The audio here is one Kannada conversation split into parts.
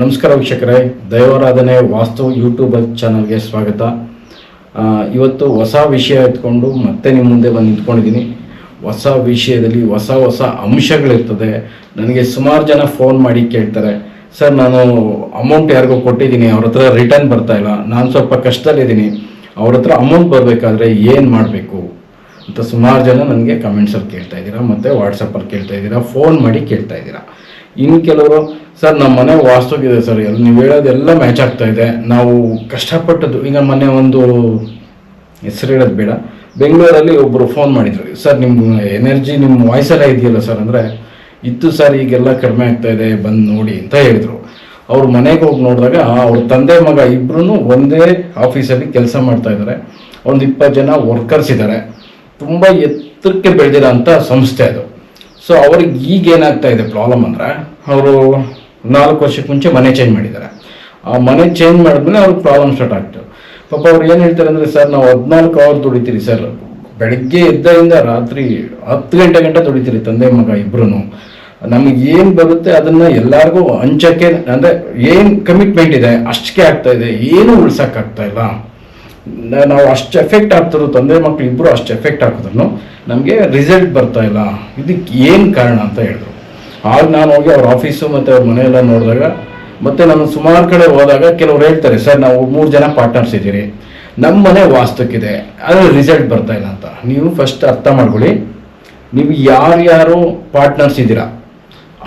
ನಮಸ್ಕಾರ ವೀಕ್ಷಕರೇ, ದೈವಾರಾಧನೆ ವಾಸ್ತು ಯೂಟ್ಯೂಬ್ ಚಾನಲ್ಗೆ ಸ್ವಾಗತ. ಇವತ್ತು ಹೊಸ ವಿಷಯ ಎತ್ಕೊಂಡು ಮತ್ತೆ ನಿಮ್ಮ ಮುಂದೆ ಬಂದು ನಿಂತ್ಕೊಂಡಿದ್ದೀನಿ. ಹೊಸ ವಿಷಯದಲ್ಲಿ ಹೊಸ ಹೊಸ ಅಂಶಗಳಿರ್ತದೆ. ನನಗೆ ಸುಮಾರು ಜನ ಫೋನ್ ಮಾಡಿ ಕೇಳ್ತಾರೆ. ಸರ್, ನಾನು ಅಮೌಂಟ್ ಯಾರಿಗೋ ಕೊಟ್ಟಿದ್ದೀನಿ, ಅವ್ರ ಹತ್ರ ರಿಟರ್ನ್ ಬರ್ತಾ ಇಲ್ಲ. ನಾನು ಸ್ವಲ್ಪ ಕಷ್ಟದಲ್ಲಿದ್ದೀನಿ. ಅವ್ರ ಹತ್ರ ಅಮೌಂಟ್ ಬರಬೇಕಾದ್ರೆ ಏನು ಮಾಡಬೇಕು ಅಂತ ಸುಮಾರು ಜನ ನನಗೆ ಕಮೆಂಟ್ಸಲ್ಲಿ ಕೇಳ್ತಾ ಇದ್ದೀರಾ, ಮತ್ತು ವಾಟ್ಸಪ್ಪಲ್ಲಿ ಕೇಳ್ತಾ ಇದ್ದೀರಾ ಫೋನ್ ಮಾಡಿ ಕೇಳ್ತಾ ಇದ್ದೀರಾ. ಇನ್ನು ಕೆಲವರು, ಸರ್ ನಮ್ಮ ಮನೆ ವಾಸ್ತುಗಿದೆ ಸರ್. ಎಲ್ಲ ನೀವು ಹೇಳೋದೆಲ್ಲ ಮ್ಯಾಚ್ ಆಗ್ತಾ ಇದೆ. ನಾವು ಕಷ್ಟಪಟ್ಟದ್ದು. ಈಗ ಮೊನ್ನೆ ಒಂದು ಹೆಸರು ಹೇಳೋದು ಬೇಡ. ಬೆಂಗಳೂರಲ್ಲಿ ಒಬ್ಬರು ಫೋನ್ ಮಾಡಿದ್ರು. ಸರ್ ನಿಮ್ಮ ಎನರ್ಜಿ ನಿಮ್ಮ ವಾಯ್ಸೆಲ್ಲ ಇದೆಯಲ್ಲ, ಸರ್? ಅಂದರೆ, ಇತ್ತು, ಸರ್. ಈಗೆಲ್ಲ ಕಡಿಮೆ ಆಗ್ತಾ ಇದೆ. ಬಂದು ನೋಡಿ, ಅಂತ ಹೇಳಿದರು. ಅವ್ರ ಮನೆಗೆ ಹೋಗಿ ನೋಡಿದಾಗ ಅವ್ರ ತಂದೆ ಮಗ ಇಬ್ಬರೂ ಒಂದೇ ಆಫೀಸಲ್ಲಿ ಕೆಲಸ ಮಾಡ್ತಾ ಇದ್ದಾರೆ ಒಂದು ಇಪ್ಪತ್ತು ಜನ ವರ್ಕರ್ಸ್ ಇದ್ದಾರೆ ತುಂಬ ಎತ್ತರಕ್ಕೆ ಬೆಳೆದಿರೋ ಸಂಸ್ಥೆ ಅದು. ಸೊ ಅವ್ರಿಗೆ ಈಗ ಏನಾಗ್ತಾ ಇದೆ ಪ್ರಾಬ್ಲಮ್ ಅಂದರೆ, ಅವರು ನಾಲ್ಕು ವರ್ಷಕ್ಕೆ ಮುಂಚೆ ಮನೆ ಚೇಂಜ್ ಮಾಡಿದ್ದಾರೆ. ಆ ಮನೆ ಚೇಂಜ್ ಮಾಡಿದ್ಮೇಲೆ ಅವ್ರಿಗೆ ಪ್ರಾಬ್ಲಮ್ ಸ್ಟಾರ್ಟ್ ಆಗ್ತದೆ ಪಾಪ ಅವ್ರು ಏನು ಹೇಳ್ತಾರೆ ಅಂದರೆ, ಸರ್, ನಾವು ಹದಿನಾಲ್ಕು ಅವರ್ ದುಡಿತೀರಿ, ಸರ್. ಬೆಳಗ್ಗೆ ಎದ್ದರಿಂದ ರಾತ್ರಿ ಹತ್ತು ಗಂಟೆ ಗಂಟೆ ದುಡಿತೀರಿ, ತಂದೆ ಮಗ ಇಬ್ಬರೂ ನಮಗೆ ಏನು ಬರುತ್ತೆ ಅದನ್ನು ಎಲ್ಲರಿಗೂ ಹಂಚಕ್ಕೆ, ಅಂದರೆ ಏನು ಕಮಿಟ್ಮೆಂಟ್ ಇದೆ, ಅಷ್ಟಕ್ಕೆ ಆಗ್ತಾ ಇದೆ, ಏನು ಉಳ್ಸಕ್ಕಾಗ್ತಾ ಇಲ್ಲ. ನಾವು ಅಷ್ಟು ಎಫೆಕ್ಟ್ ಆಗ್ತಿರೋ ತಂದೆ ಮಕ್ಕಳು ಇಬ್ಬರು ಅಷ್ಟು ಎಫೆಕ್ಟ್ ಹಾಕಿದ್ರು ನಮಗೆ ರಿಸಲ್ಟ್ ಬರ್ತಾ ಇಲ್ಲ. ಇದಕ್ಕೆ ಏನು ಕಾರಣ ಅಂತ ಹೇಳಿದ್ರು. ಆಗ ನಾನು ಹೋಗಿ ಅವ್ರ ಆಫೀಸು ಮತ್ತು ಅವ್ರ ಮನೆಯೆಲ್ಲ ನೋಡಿದಾಗ ಮತ್ತು ನಾನು ಸುಮಾರು ಕಡೆ ಹೋದಾಗ ಕೆಲವ್ರು ಹೇಳ್ತಾರೆ, ಸರ್, ನಾವು ಮೂರು ಜನ ಪಾರ್ಟ್ನರ್ಸ್ ಇದ್ದೀರಿ. ನಮ್ಮ ಮನೆ ವಾಸ್ತುಕ್ಕಿದೆ. ಆದರೆ ರಿಸಲ್ಟ್ ಬರ್ತಾ ಇಲ್ಲ ಅಂತ. ನೀವು ಫಸ್ಟ್ ಅರ್ಥ ಮಾಡ್ಕೊಳ್ಳಿ. ನೀವು ಯಾರ್ಯಾರು ಪಾರ್ಟ್ನರ್ಸ್ ಇದ್ದೀರಾ,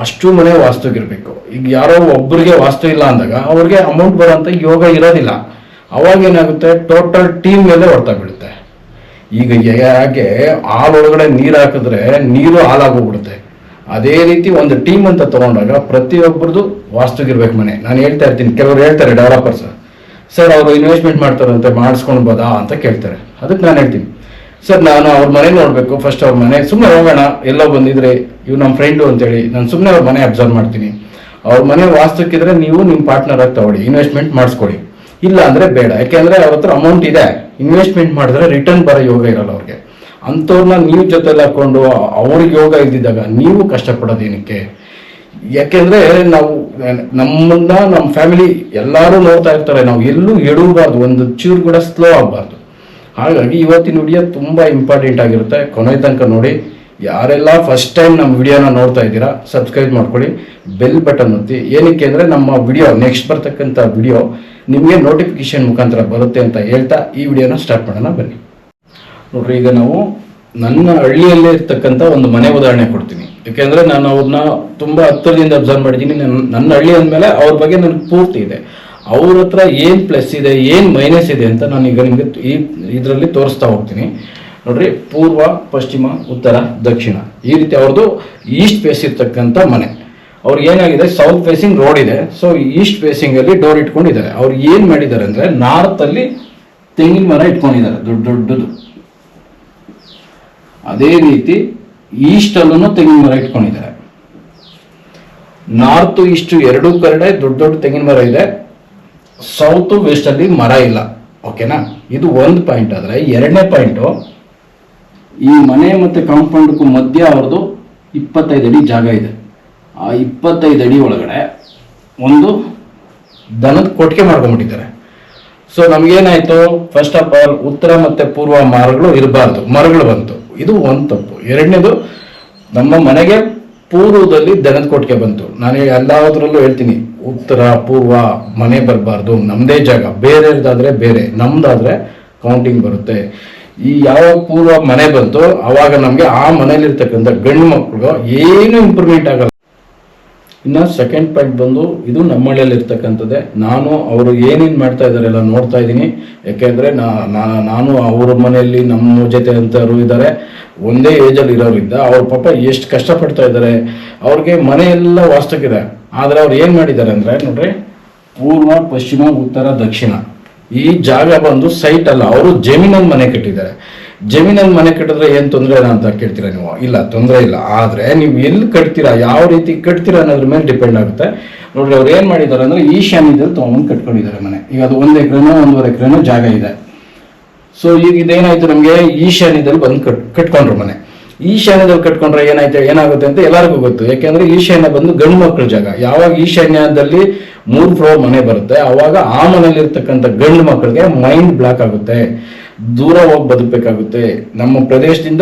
ಅಷ್ಟು ಮನೆ ವಾಸ್ತುಗಿರಬೇಕು ಈಗ ಯಾರೋ ಒಬ್ಬರಿಗೆ ವಾಸ್ತು ಇಲ್ಲ ಅಂದಾಗ ಅವ್ರಿಗೆ ಅಮೌಂಟ್ ಬರೋಂಥ ಯೋಗ ಇರೋದಿಲ್ಲ. ಅವಾಗ ಏನಾಗುತ್ತೆ? ಟೋಟಲ್ ಟೀಮ್ ಮೇಲೆ ಹೊಡ್ತಾ ಬೀಳುತ್ತೆ ಈಗ ಹೇಗೆ ಹಾಲೊಳಗಡೆ ನೀರು ಹಾಕಿದ್ರೆ ನೀರು ಹಾಲಾಗೋಗ್ಬಿಡುತ್ತೆ ಅದೇ ರೀತಿ ಒಂದು ಟೀಮ್ ಅಂತ ತಗೊಂಡಾಗ ಪ್ರತಿಯೊಬ್ಬರದು ವಾಸ್ತುಗಿರ್ಬೇಕು ಮನೆ. ನಾನು ಹೇಳ್ತಾ ಇರ್ತೀನಿ, ಕೆಲವರು ಹೇಳ್ತಾರೆ ಡೆವಲಪರ್ಸ್ ಸರ್ ಅವರು ಇನ್ವೆಸ್ಟ್ಮೆಂಟ್ ಮಾಡ್ತಾರಂತೆ ಮಾಡಿಸ್ಕೊಳ್ಬೋದಾ ಅಂತ ಕೇಳ್ತಾರೆ. ಅದಕ್ಕೆ ನಾನು ಹೇಳ್ತೀನಿ. ಸರ್ ನಾನು ಅವ್ರ ಮನೆ ನೋಡಬೇಕು. ಫಸ್ಟ್ ಅವ್ರ ಮನೆ ಸುಮ್ಮನೆ ಹೋಗೋಣ. ಎಲ್ಲೋ ಬಂದಿದ್ರೆ ಇವ್ ನಮ್ಮ ಫ್ರೆಂಡು ಅಂತೇಳಿ, ನಾನು ಸುಮ್ಮನೆ ಅವ್ರ ಮನೆ ಅಬ್ಸರ್ವ್ ಮಾಡ್ತೀನಿ. ಅವ್ರ ಮನೆ ವಾಸ್ತುಕ್ಕಿದ್ರೆ ನೀವು ನಿಮ್ಮ ಪಾರ್ಟ್ನರ್ ಆಗಿ ತಗೊಳ್ಳಿ ಇನ್ವೆಸ್ಟ್ಮೆಂಟ್ ಮಾಡಿಸ್ಕೊಡಿ ಇಲ್ಲ ಅಂದ್ರೆ ಬೇಡ. ಯಾಕೆಂದ್ರೆ ಅವ್ರ ಅಮೌಂಟ್ ಇದೆ. ಇನ್ವೆಸ್ಟ್ಮೆಂಟ್ ಮಾಡಿದ್ರೆ ರಿಟರ್ನ್ ಬರೋ ಯೋಗ ಇರಲ್ಲ ಅವ್ರಿಗೆ. ಅಂಥವ್ರನ್ನ ನೀವು ಜೊತೆಲಿ ಹಾಕೊಂಡು ಅವ್ರಿಗೆ ಯೋಗ ಇದ್ದಿದ್ದಾಗ ನೀವು ಕಷ್ಟಪಡೋದೇನಕ್ಕೆ ಯಾಕೆಂದ್ರೆ ನಾವು, ನಮ್ಮನ್ನ, ನಮ್ಮ ಫ್ಯಾಮಿಲಿ ಎಲ್ಲರೂ ನೋಡ್ತಾ ಇರ್ತಾರೆ. ನಾವು ಎಲ್ಲೂ ಎಡಬಾರ್ದು ಒಂದು ಚೂರು ಕೂಡ ಸ್ಲೋ ಆಗಬಾರ್ದು. ಹಾಗಾಗಿ ಇವತ್ತಿನ ವಿಡಿಯೋ ತುಂಬ ಇಂಪಾರ್ಟೆಂಟ್ ಆಗಿರುತ್ತೆ. ಕೊನೆ ತನಕ ನೋಡಿ. ಯಾರೆಲ್ಲ ಫಸ್ಟ್ ಟೈಮ್ ನಮ್ಮ ವಿಡಿಯೋನ ನೋಡ್ತಾ ಇದ್ದೀರಾ ಸಬ್ಸ್ಕ್ರೈಬ್ ಮಾಡ್ಕೊಳ್ಳಿ ಬೆಲ್ ಬಟನ್ ಒತ್ತಿ. ಏನಕ್ಕೆ ಅಂದರೆ ನಮ್ಮ ವಿಡಿಯೋ ನೆಕ್ಸ್ಟ್ ಬರ್ತಕ್ಕಂಥ ವಿಡಿಯೋ ನಿಮಗೆ ನೋಟಿಫಿಕೇಶನ್ ಮುಖಾಂತರ ಬರುತ್ತೆ ಅಂತ ಹೇಳ್ತಾ ಈ ವಿಡಿಯೋನ ಸ್ಟಾರ್ಟ್ ಮಾಡೋಣ, ಬನ್ನಿ. ನೋಡ್ರಿ, ಈಗ ನಾವು ನನ್ನ ಹಳ್ಳಿಯಲ್ಲೇ ಇರ್ತಕ್ಕಂಥ ಒಂದು ಮನೆ ಉದಾಹರಣೆ ಕೊಡ್ತೀನಿ. ಯಾಕೆಂದರೆ ನಾನು ಅವ್ರನ್ನ ತುಂಬ ಹತ್ತಿರದಿಂದ ಅಬ್ಸರ್ವ್ ಮಾಡಿದ್ದೀನಿ. ನನ್ನ ನನ್ನ ಹಳ್ಳಿ ಅಂದಮೇಲೆ ಅವ್ರ ಬಗ್ಗೆ ನನಗೆ ಪೂರ್ತಿ ಇದೆ. ಅವ್ರ ಹತ್ರ ಏನು ಪ್ಲಸ್ ಇದೆ, ಏನು ಮೈನಸ್ ಇದೆ ಅಂತ ನಾನು ಈಗ ನಿಮಗೆ ಈ, ಇದರಲ್ಲಿ ತೋರಿಸ್ತಾ ಹೋಗ್ತೀನಿ. ನೋಡ್ರಿ, ಪೂರ್ವ, ಪಶ್ಚಿಮ, ಉತ್ತರ, ದಕ್ಷಿಣ. ಈ ರೀತಿ ಅವ್ರದ್ದು ಈಸ್ಟ್ ಫೇಸ್ ಇರ್ತಕ್ಕಂಥ ಮನೆ. ಅವ್ರಿಗೆ ಏನಾಗಿದೆ? ಸೌತ್ ಫೇಸಿಂಗ್ ರೋಡ್ ಇದೆ. ಸೊ ಈಸ್ಟ್ ಫೇಸಿಂಗ್ ಅಲ್ಲಿ ಡೋರ್ ಇಟ್ಕೊಂಡಿದ್ದಾರೆ. ಅವ್ರು ಏನು ಮಾಡಿದ್ದಾರೆ ಅಂದ್ರೆ ನಾರ್ತ್ ಅಲ್ಲಿ ತೆಂಗಿನ ಮರ ಇಟ್ಕೊಂಡಿದ್ದಾರೆ, ದೊಡ್ಡ ದೊಡ್ಡದು. ಅದೇ ರೀತಿ ಈಸ್ಟ್ ಅಲ್ಲೂ ತೆಂಗಿನ ಮರ ಇಟ್ಕೊಂಡಿದ್ದಾರೆ. ನಾರ್ತ್ ಈಸ್ಟ್ ಎರಡೂ ಕಡೆ ದೊಡ್ಡ ದೊಡ್ಡ ತೆಂಗಿನ ಮರ ಇದೆ. ಸೌತ್ ವೆಸ್ಟ್ ಅಲ್ಲಿ ಮರ ಇಲ್ಲ. ಓಕೆನಾ ಇದು ಒಂದು ಪಾಯಿಂಟ್ ಆದರೆ ಎರಡನೇ ಪಾಯಿಂಟು ಈ ಮನೆ ಮತ್ತೆ ಕಾಂಪೌಂಡ್ಗೂ ಮಧ್ಯ ಅವ್ರದ್ದು ಇಪ್ಪತ್ತೈದು ಅಡಿ ಜಾಗ ಇದೆ. ಆ ಇಪ್ಪತ್ತೈದು ಅಡಿ ಒಳಗಡೆ ಒಂದು ದನದ ಕೊಟ್ಟಿಗೆ ಮಾಡ್ಕೊಂಡ್ಬಿಟ್ಟಿದ್ದಾರೆ. ಸೊ ನಮ್ಗೇನಾಯ್ತು? ಫಸ್ಟ್ ಆಫ್ ಆಲ್ ಉತ್ತರ ಮತ್ತೆ ಪೂರ್ವ ಮರಗಳು ಇರಬಾರ್ದು. ಮರಗಳು ಬಂತು. ಇದು ಒಂದು ತಪ್ಪು. ಎರಡನೇದು, ನಮ್ಮ ಮನೆಗೆ ಪೂರ್ವದಲ್ಲಿ ದನದ ಕೊಟ್ಟಿಗೆ ಬಂತು. ನಾನು ಎಲ್ಲಾದ್ರಲ್ಲೂ ಹೇಳ್ತೀನಿ, ಉತ್ತರ, ಪೂರ್ವ ಮನೆ ಬರಬಾರ್ದು. ನಮ್ಮದೇ ಜಾಗ. ಬೇರೆದಾದ್ರೆ ಬೇರೆ. ನಮ್ಮದಾದರೆ ಕೌಂಟಿಂಗ್ ಬರುತ್ತೆ. ಈ ಯಾವ ಪೂರ್ವ ಮನೆ ಬಂತು, ಅವಾಗ ನಮಗೆ ಆ ಮನೇಲಿರ್ತಕ್ಕಂಥ ಗಂಡು ಮಕ್ಕಳು ಏನು ಇಂಪ್ರೂವ್ಮೆಂಟ್ ಆಗಲ್ಲ. ಇನ್ನು ಸೆಕೆಂಡ್ ಪಾಯಿಂಟ್ ಬಂದು, ಇದು ನಮ್ಮ ಹಳ್ಳಿಯಲ್ಲಿ ಇರ್ತಕ್ಕಂಥದ್ದೇ ನಾನು, ಅವರು ಏನೇನು ಮಾಡ್ತಾ ಇದ್ದಾರೆ ಎಲ್ಲ ನೋಡ್ತಾ ಇದ್ದೀನಿ. ಯಾಕೆಂದರೆ ನಾನು ಅವ್ರ ಮನೆಯಲ್ಲಿ ನಮ್ಮ ಜೊತೆ ಅಂತವರು ಇದ್ದಾರೆ ಒಂದೇ ಏಜಲ್ಲಿ ಇರೋರಿಂದ ಅವ್ರ ಪಾಪ ಎಷ್ಟು ಕಷ್ಟಪಡ್ತಾ ಇದ್ದಾರೆ ಅವ್ರಿಗೆ ಮನೆಯೆಲ್ಲ ವಾಸ್ತಕ್ಕಿದೆ ಆದರೆ ಅವ್ರು ಏನು ಮಾಡಿದ್ದಾರೆ ಅಂದರೆ, ನೋಡ್ರಿ, ಪೂರ್ವ, ಪಶ್ಚಿಮ, ಉತ್ತರ, ದಕ್ಷಿಣ. ಈ ಜಾಗ ಬಂದು ಸೈಟ್ ಅಲ್ಲ, ಅವರು ಜಮೀನಲ್ಲಿ ಮನೆ ಕಟ್ಟಿದ್ದಾರೆ. ಜಮೀನಲ್ಲಿ ಮನೆ ಕಟ್ಟಿದ್ರೆ ಏನು ತೊಂದರೆ ಅಂತ ಕೇಳ್ತೀರಾ ನೀವು? ಇಲ್ಲ, ತೊಂದರೆ ಇಲ್ಲ. ಆದರೆ ನೀವು ಎಲ್ಲಿ ಕಟ್ತೀರಾ, ಯಾವ ರೀತಿ ಕಟ್ತೀರಾ ಅನ್ನೋದ್ರ ಮೇಲೆ ಡಿಪೆಂಡ್ ಆಗುತ್ತೆ. ನೋಡ್ರಿ, ಅವ್ರು ಏನು ಮಾಡಿದ್ದಾರೆ ಅಂದರೆ ಈಶಾನ್ಯದಲ್ಲಿ ತೊಗೊಂಡು ಕಟ್ಕೊಂಡಿದ್ದಾರೆ ಮನೆ. ಈಗ ಅದು ಒಂದು ಎಕರೆನೋ, ಒಂದೂವರೆ ಎಕರೆನೋ ಜಾಗ ಇದೆ. ಸೊ ಈಗ ಇದೇನಾಯ್ತು ನಮಗೆ? ಈಶಾನ್ಯದಲ್ಲಿ ಬಂದು ಕಟ್ ಕಟ್ಕೊಂಡ್ರು ಮನೆ. ಈಶಾನ್ಯದಲ್ಲಿ ಕಟ್ಕೊಂಡ್ರೆ ಏನಾಯ್ತು, ಏನಾಗುತ್ತೆ ಅಂತ ಎಲ್ಲರಿಗೂ ಗೊತ್ತು. ಯಾಕೆಂದ್ರೆ ಈಶಾನ್ಯ ಬಂದು ಗಂಡು ಮಕ್ಕಳ ಜಾಗ. ಯಾವಾಗ ಈಶಾನ್ಯದಲ್ಲಿ ಮೂರು ಫ್ಲೋರ್ ಮನೆ ಬರುತ್ತೆ, ಅವಾಗ ಆ ಮನೇಲಿ ಇರ್ತಕ್ಕಂಥ ಗಂಡು ಮಕ್ಕಳಿಗೆ ಮೈಂಡ್ ಬ್ಲಾಕ್ ಆಗುತ್ತೆ. ದೂರ ಹೋಗಿ ಬದುಕಬೇಕಾಗುತ್ತೆ. ನಮ್ಮ ಪ್ರದೇಶದಿಂದ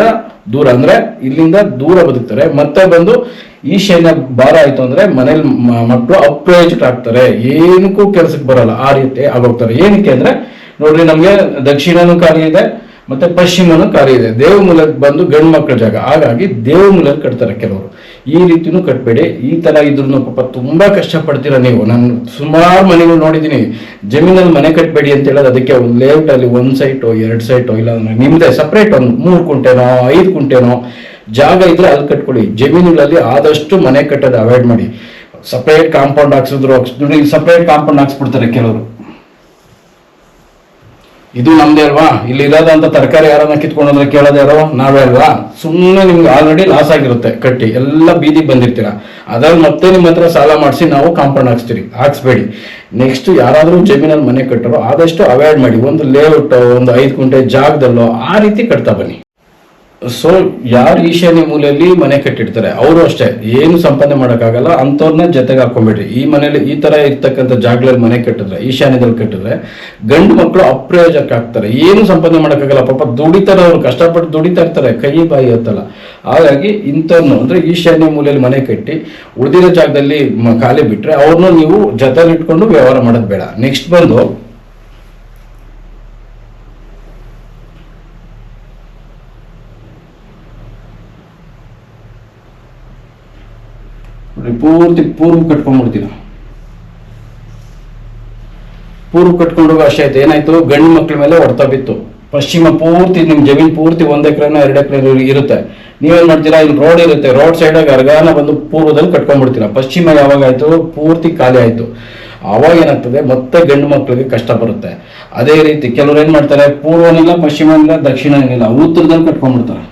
ದೂರ, ಅಂದ್ರೆ ಇಲ್ಲಿಂದ ದೂರ ಬದುಕ್ತಾರೆ. ಮತ್ತೆ ಬಂದು ಈಶಾನ್ಯ ಭಾರ ಆಯ್ತು ಅಂದ್ರೆ ಮನೇಲಿ ಮಕ್ಕಳು ಅಪ್ರಯೋಜಕರಾಗ್ತಾರೆ. ಏನಕ್ಕೂ ಕೆಲ್ಸಕ್ಕೆ ಬರಲ್ಲ. ಆ ರೀತಿ ಆಗೋಗ್ತಾರೆ. ಏನಕ್ಕೆ ಅಂದ್ರೆ, ನೋಡ್ರಿ ನಮ್ಗೆ ದಕ್ಷಿಣನೂ ಕಾರ್ಯ ಇದೆ. ಮತ್ತೆ ಪಶ್ಚಿಮನೂ ಕಾರ್ಯ ಇದೆ. ದೇವಮೂಲಕ್ಕೆ ಬಂದು ಗಂಡು ಮಕ್ಕಳ ಜಾಗ. ಹಾಗಾಗಿ ದೇವಮೂಲಕ್ಕೆ ಕಟ್ತಾರೆ ಕೆಲವರು. ಈ ರೀತಿನೂ ಕಟ್ಬೇಡಿ. ಈ ತರ ಇದ್ರು ಪಾಪ ತುಂಬಾ ಕಷ್ಟಪಡ್ತೀರ ನೀವು. ನಾನು ಸುಮಾರು ಮನೆಗಳು ನೋಡಿದೀನಿ ಜಮೀನಲ್ಲಿ ಮನೆ ಕಟ್ಬೇಡಿ ಅಂತ ಹೇಳೋದು ಅದಕ್ಕೆ ಒಂದು ಲೇಔಟ್ ಅಲ್ಲಿ ಒಂದ್ ಸೈಟ್ ಎರಡು ಸೈಟ್ ಇಲ್ಲ ನಿಮ್ದೇ ಸಪ್ರೇಟ್ ಒಂದು ಮೂರು ಕುಂಟೆನೋ, ಐದು ಕುಂಟೆನೋ ಜಾಗ ಇದ್ರೆ ಅಲ್ಲಿ ಕಟ್ಕೊಳ್ಳಿ. ಜಮೀನುಗಳಲ್ಲಿ ಆದಷ್ಟು ಮನೆ ಕಟ್ಟೋದು ಅವಾಯ್ಡ್ ಮಾಡಿ. ಸಪ್ರೇಟ್ ಕಾಂಪೌಂಡ್ ಹಾಕ್ಸಿದ್ರು ಸಪ್ರೇಟ್ ಕಾಂಪೌಂಡ್ ಹಾಕ್ಸ್ಬಿಡ್ತಾರೆ ಕೆಲವರು. ಇದು ನಮ್ದೇ ಅಲ್ವಾ? ಇಲ್ಲಿ ಇರೋದಂತ ತರಕಾರಿ ಯಾರನ್ನ ಕಿತ್ಕೊಂಡ್ರೆ ಕೇಳೋದು ಯಾರೋ ನಾವೇ ಅಲ್ವಾ? ಸುಮ್ಮನೆ ನಿಮ್ಗೆ ಆಲ್ರೆಡಿ ಲಾಸ್ ಆಗಿರುತ್ತೆ ಕಟ್ಟಿ. ಎಲ್ಲ ಬೀದಿ ಬಂದಿರ್ತೀರ? ಅದ್ರಲ್ಲಿ ಮತ್ತೆ ನಿಮ್ಮ ಹತ್ರ ಸಾಲ ಮಾಡಿಸಿ ನಾವು ಕಾಂಪೌಂಡ್ ಹಾಕ್ಸ್ತೀರಿ. ಹಾಕ್ಸ್ಬೇಡಿ. ನೆಕ್ಸ್ಟ್ ಯಾರಾದರೂ ಜಮೀನಲ್ಲಿ ಮನೆ ಕಟ್ಟರೋ ಆದಷ್ಟು ಅವಾಯ್ಡ್ ಮಾಡಿ. ಒಂದು ಲೇಔಟ್ ಒಂದು ಐದು ಗುಂಟೆ ಜಾಗದಲ್ಲೋ ಆ ರೀತಿ ಕಟ್ತಾ ಬನ್ನಿ. ಸೊ ಯಾರು ಈಶಾನ್ಯ ಮೂಲೆಯಲ್ಲಿ ಮನೆ ಕಟ್ಟಿರ್ತಾರೆ? ಅವರು ಅಷ್ಟೇ. ಏನು ಸಂಪಾದನೆ ಮಾಡೋಕ್ಕಾಗಲ್ಲ. ಅಂಥವ್ರನ್ನ ಜೊತೆಗೆ ಹಾಕೊಂಡ್ಬಿಡ್ರಿ ಈ ಮನೇಲಿ ಈ ತರ ಇರ್ತಕ್ಕಂಥ ಜಾಗಗಳಲ್ಲಿ ಮನೆ ಕಟ್ಟಿದ್ರೆ ಈಶಾನ್ಯದಲ್ಲಿ ಕಟ್ಟಿದ್ರೆ, ಗಂಡು ಮಕ್ಕಳು ಅಪ್ರಯೋಜಕ್ಕೆ ಆಗ್ತಾರೆ ಏನು ಸಂಪಾದನೆ ಮಾಡೋಕ್ಕಾಗಲ್ಲ. ಪಾಪ ದುಡಿತಾರೆ ಅವ್ರು. ಕಷ್ಟಪಟ್ಟು ದುಡಿತಾ ಇರ್ತಾರೆ. ಕೈ ಬಾಯಿ ಹತ್ತಲ್ಲ ಹಾಗಾಗಿ ಇಂಥವ್ರನ್ನು ಅಂದರೆ ಈಶಾನ್ಯ ಮೂಲೆಯಲ್ಲಿ ಮನೆ ಕಟ್ಟಿ, ಉಳಿದಿರೋ ಜಾಗದಲ್ಲಿ ಖಾಲಿ ಬಿಟ್ರೆ ಅವ್ರನ್ನ ನೀವು ಜೊತೆಲಿಟ್ಕೊಂಡು ವ್ಯವಹಾರ ಮಾಡೋದು ಬೇಡ. ನೆಕ್ಸ್ಟ್ ಬಂದು ನೋಡಿ, ಪೂರ್ತಿ ಪೂರ್ವ ಕಟ್ಕೊಂಡ್ಬಿಡ್ತೀವಿ ನಾವು. ಪೂರ್ವ ಕಟ್ಕೊಂಡು ಅಷ್ಟೇ ಆಯ್ತು. ಏನಾಯ್ತು? ಗಂಡು ಮಕ್ಳ ಮೇಲೆ ಹೊಡ್ತಾ ಬಿತ್ತು. ಪಶ್ಚಿಮ ಪೂರ್ತಿ, ನಿಮ್ ಜಮೀನ್ ಪೂರ್ತಿ ಒಂದ್ ಎಕರೆನ ಎರಡು ಎಕರೆ ಇರುತ್ತೆ. ನೀವೇನ್ ಮಾಡ್ತೀರಾ? ಇಲ್ಲಿ ರೋಡ್ ಇರುತ್ತೆ. ರೋಡ್ ಸೈಡ್ ಅರ್ಗಾನ ಬಂದು ಪೂರ್ವದಲ್ಲಿ ಕಟ್ಕೊಂಡ್ಬಿಡ್ತೀರಾ ಪಶ್ಚಿಮ ಯಾವಾಗ ಆಯ್ತು? ಪೂರ್ತಿ ಖಾಲಿ ಆಯ್ತು. ಅವಾಗ ಏನಾಗ್ತದೆ? ಮತ್ತೆ ಗಂಡು ಮಕ್ಕಳಿಗೆ ಕಷ್ಟ ಬರುತ್ತೆ. ಅದೇ ರೀತಿ ಕೆಲವ್ರು ಏನ್ ಮಾಡ್ತಾರೆ? ಪೂರ್ವನಿಲ್ಲ ದಕ್ಷಿಣ ಇಲ್ಲ ಉತ್ತರದಲ್ಲಿ ಕಟ್ಕೊಂಡ್ಬಿಡ್ತಾರೆ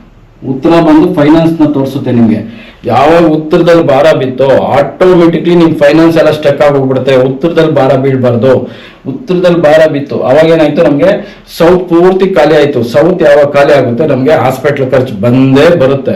ಉತ್ತರ ಬಂದು ಫೈನಾನ್ಸ್ನ ತೋರಿಸುತ್ತೆ ನಿಮ್ಗೆ. ಯಾವಾಗ ಉತ್ತರದಲ್ಲಿ ಭಾರ ಬಿತ್ತೋ ಆಟೋಮೆಟಿಕ್ಲಿ ನಿಮ್ ಫೈನಾನ್ಸ್ ಎಲ್ಲ ಸ್ಟಕ್ ಆಗೋಗ್ಬಿಡುತ್ತೆ ಉತ್ತರದಲ್ಲಿ ಭಾರ ಬೀಳ್ಬಾರ್ದು. ಉತ್ತರದಲ್ಲಿ ಭಾರ ಬಿತ್ತು, ಅವಾಗ ಏನಾಯ್ತು ನಮ್ಗೆ? ಸೌತ್ ಪೂರ್ತಿ ಖಾಲಿ ಆಯ್ತು. ಸೌತ್ ಯಾವಾಗ ಖಾಲಿ ಆಗುತ್ತೆ? ನಮ್ಗೆ ಹಾಸ್ಪಿಟ್ಲ್ ಖರ್ಚು ಬಂದೇ ಬರುತ್ತೆ.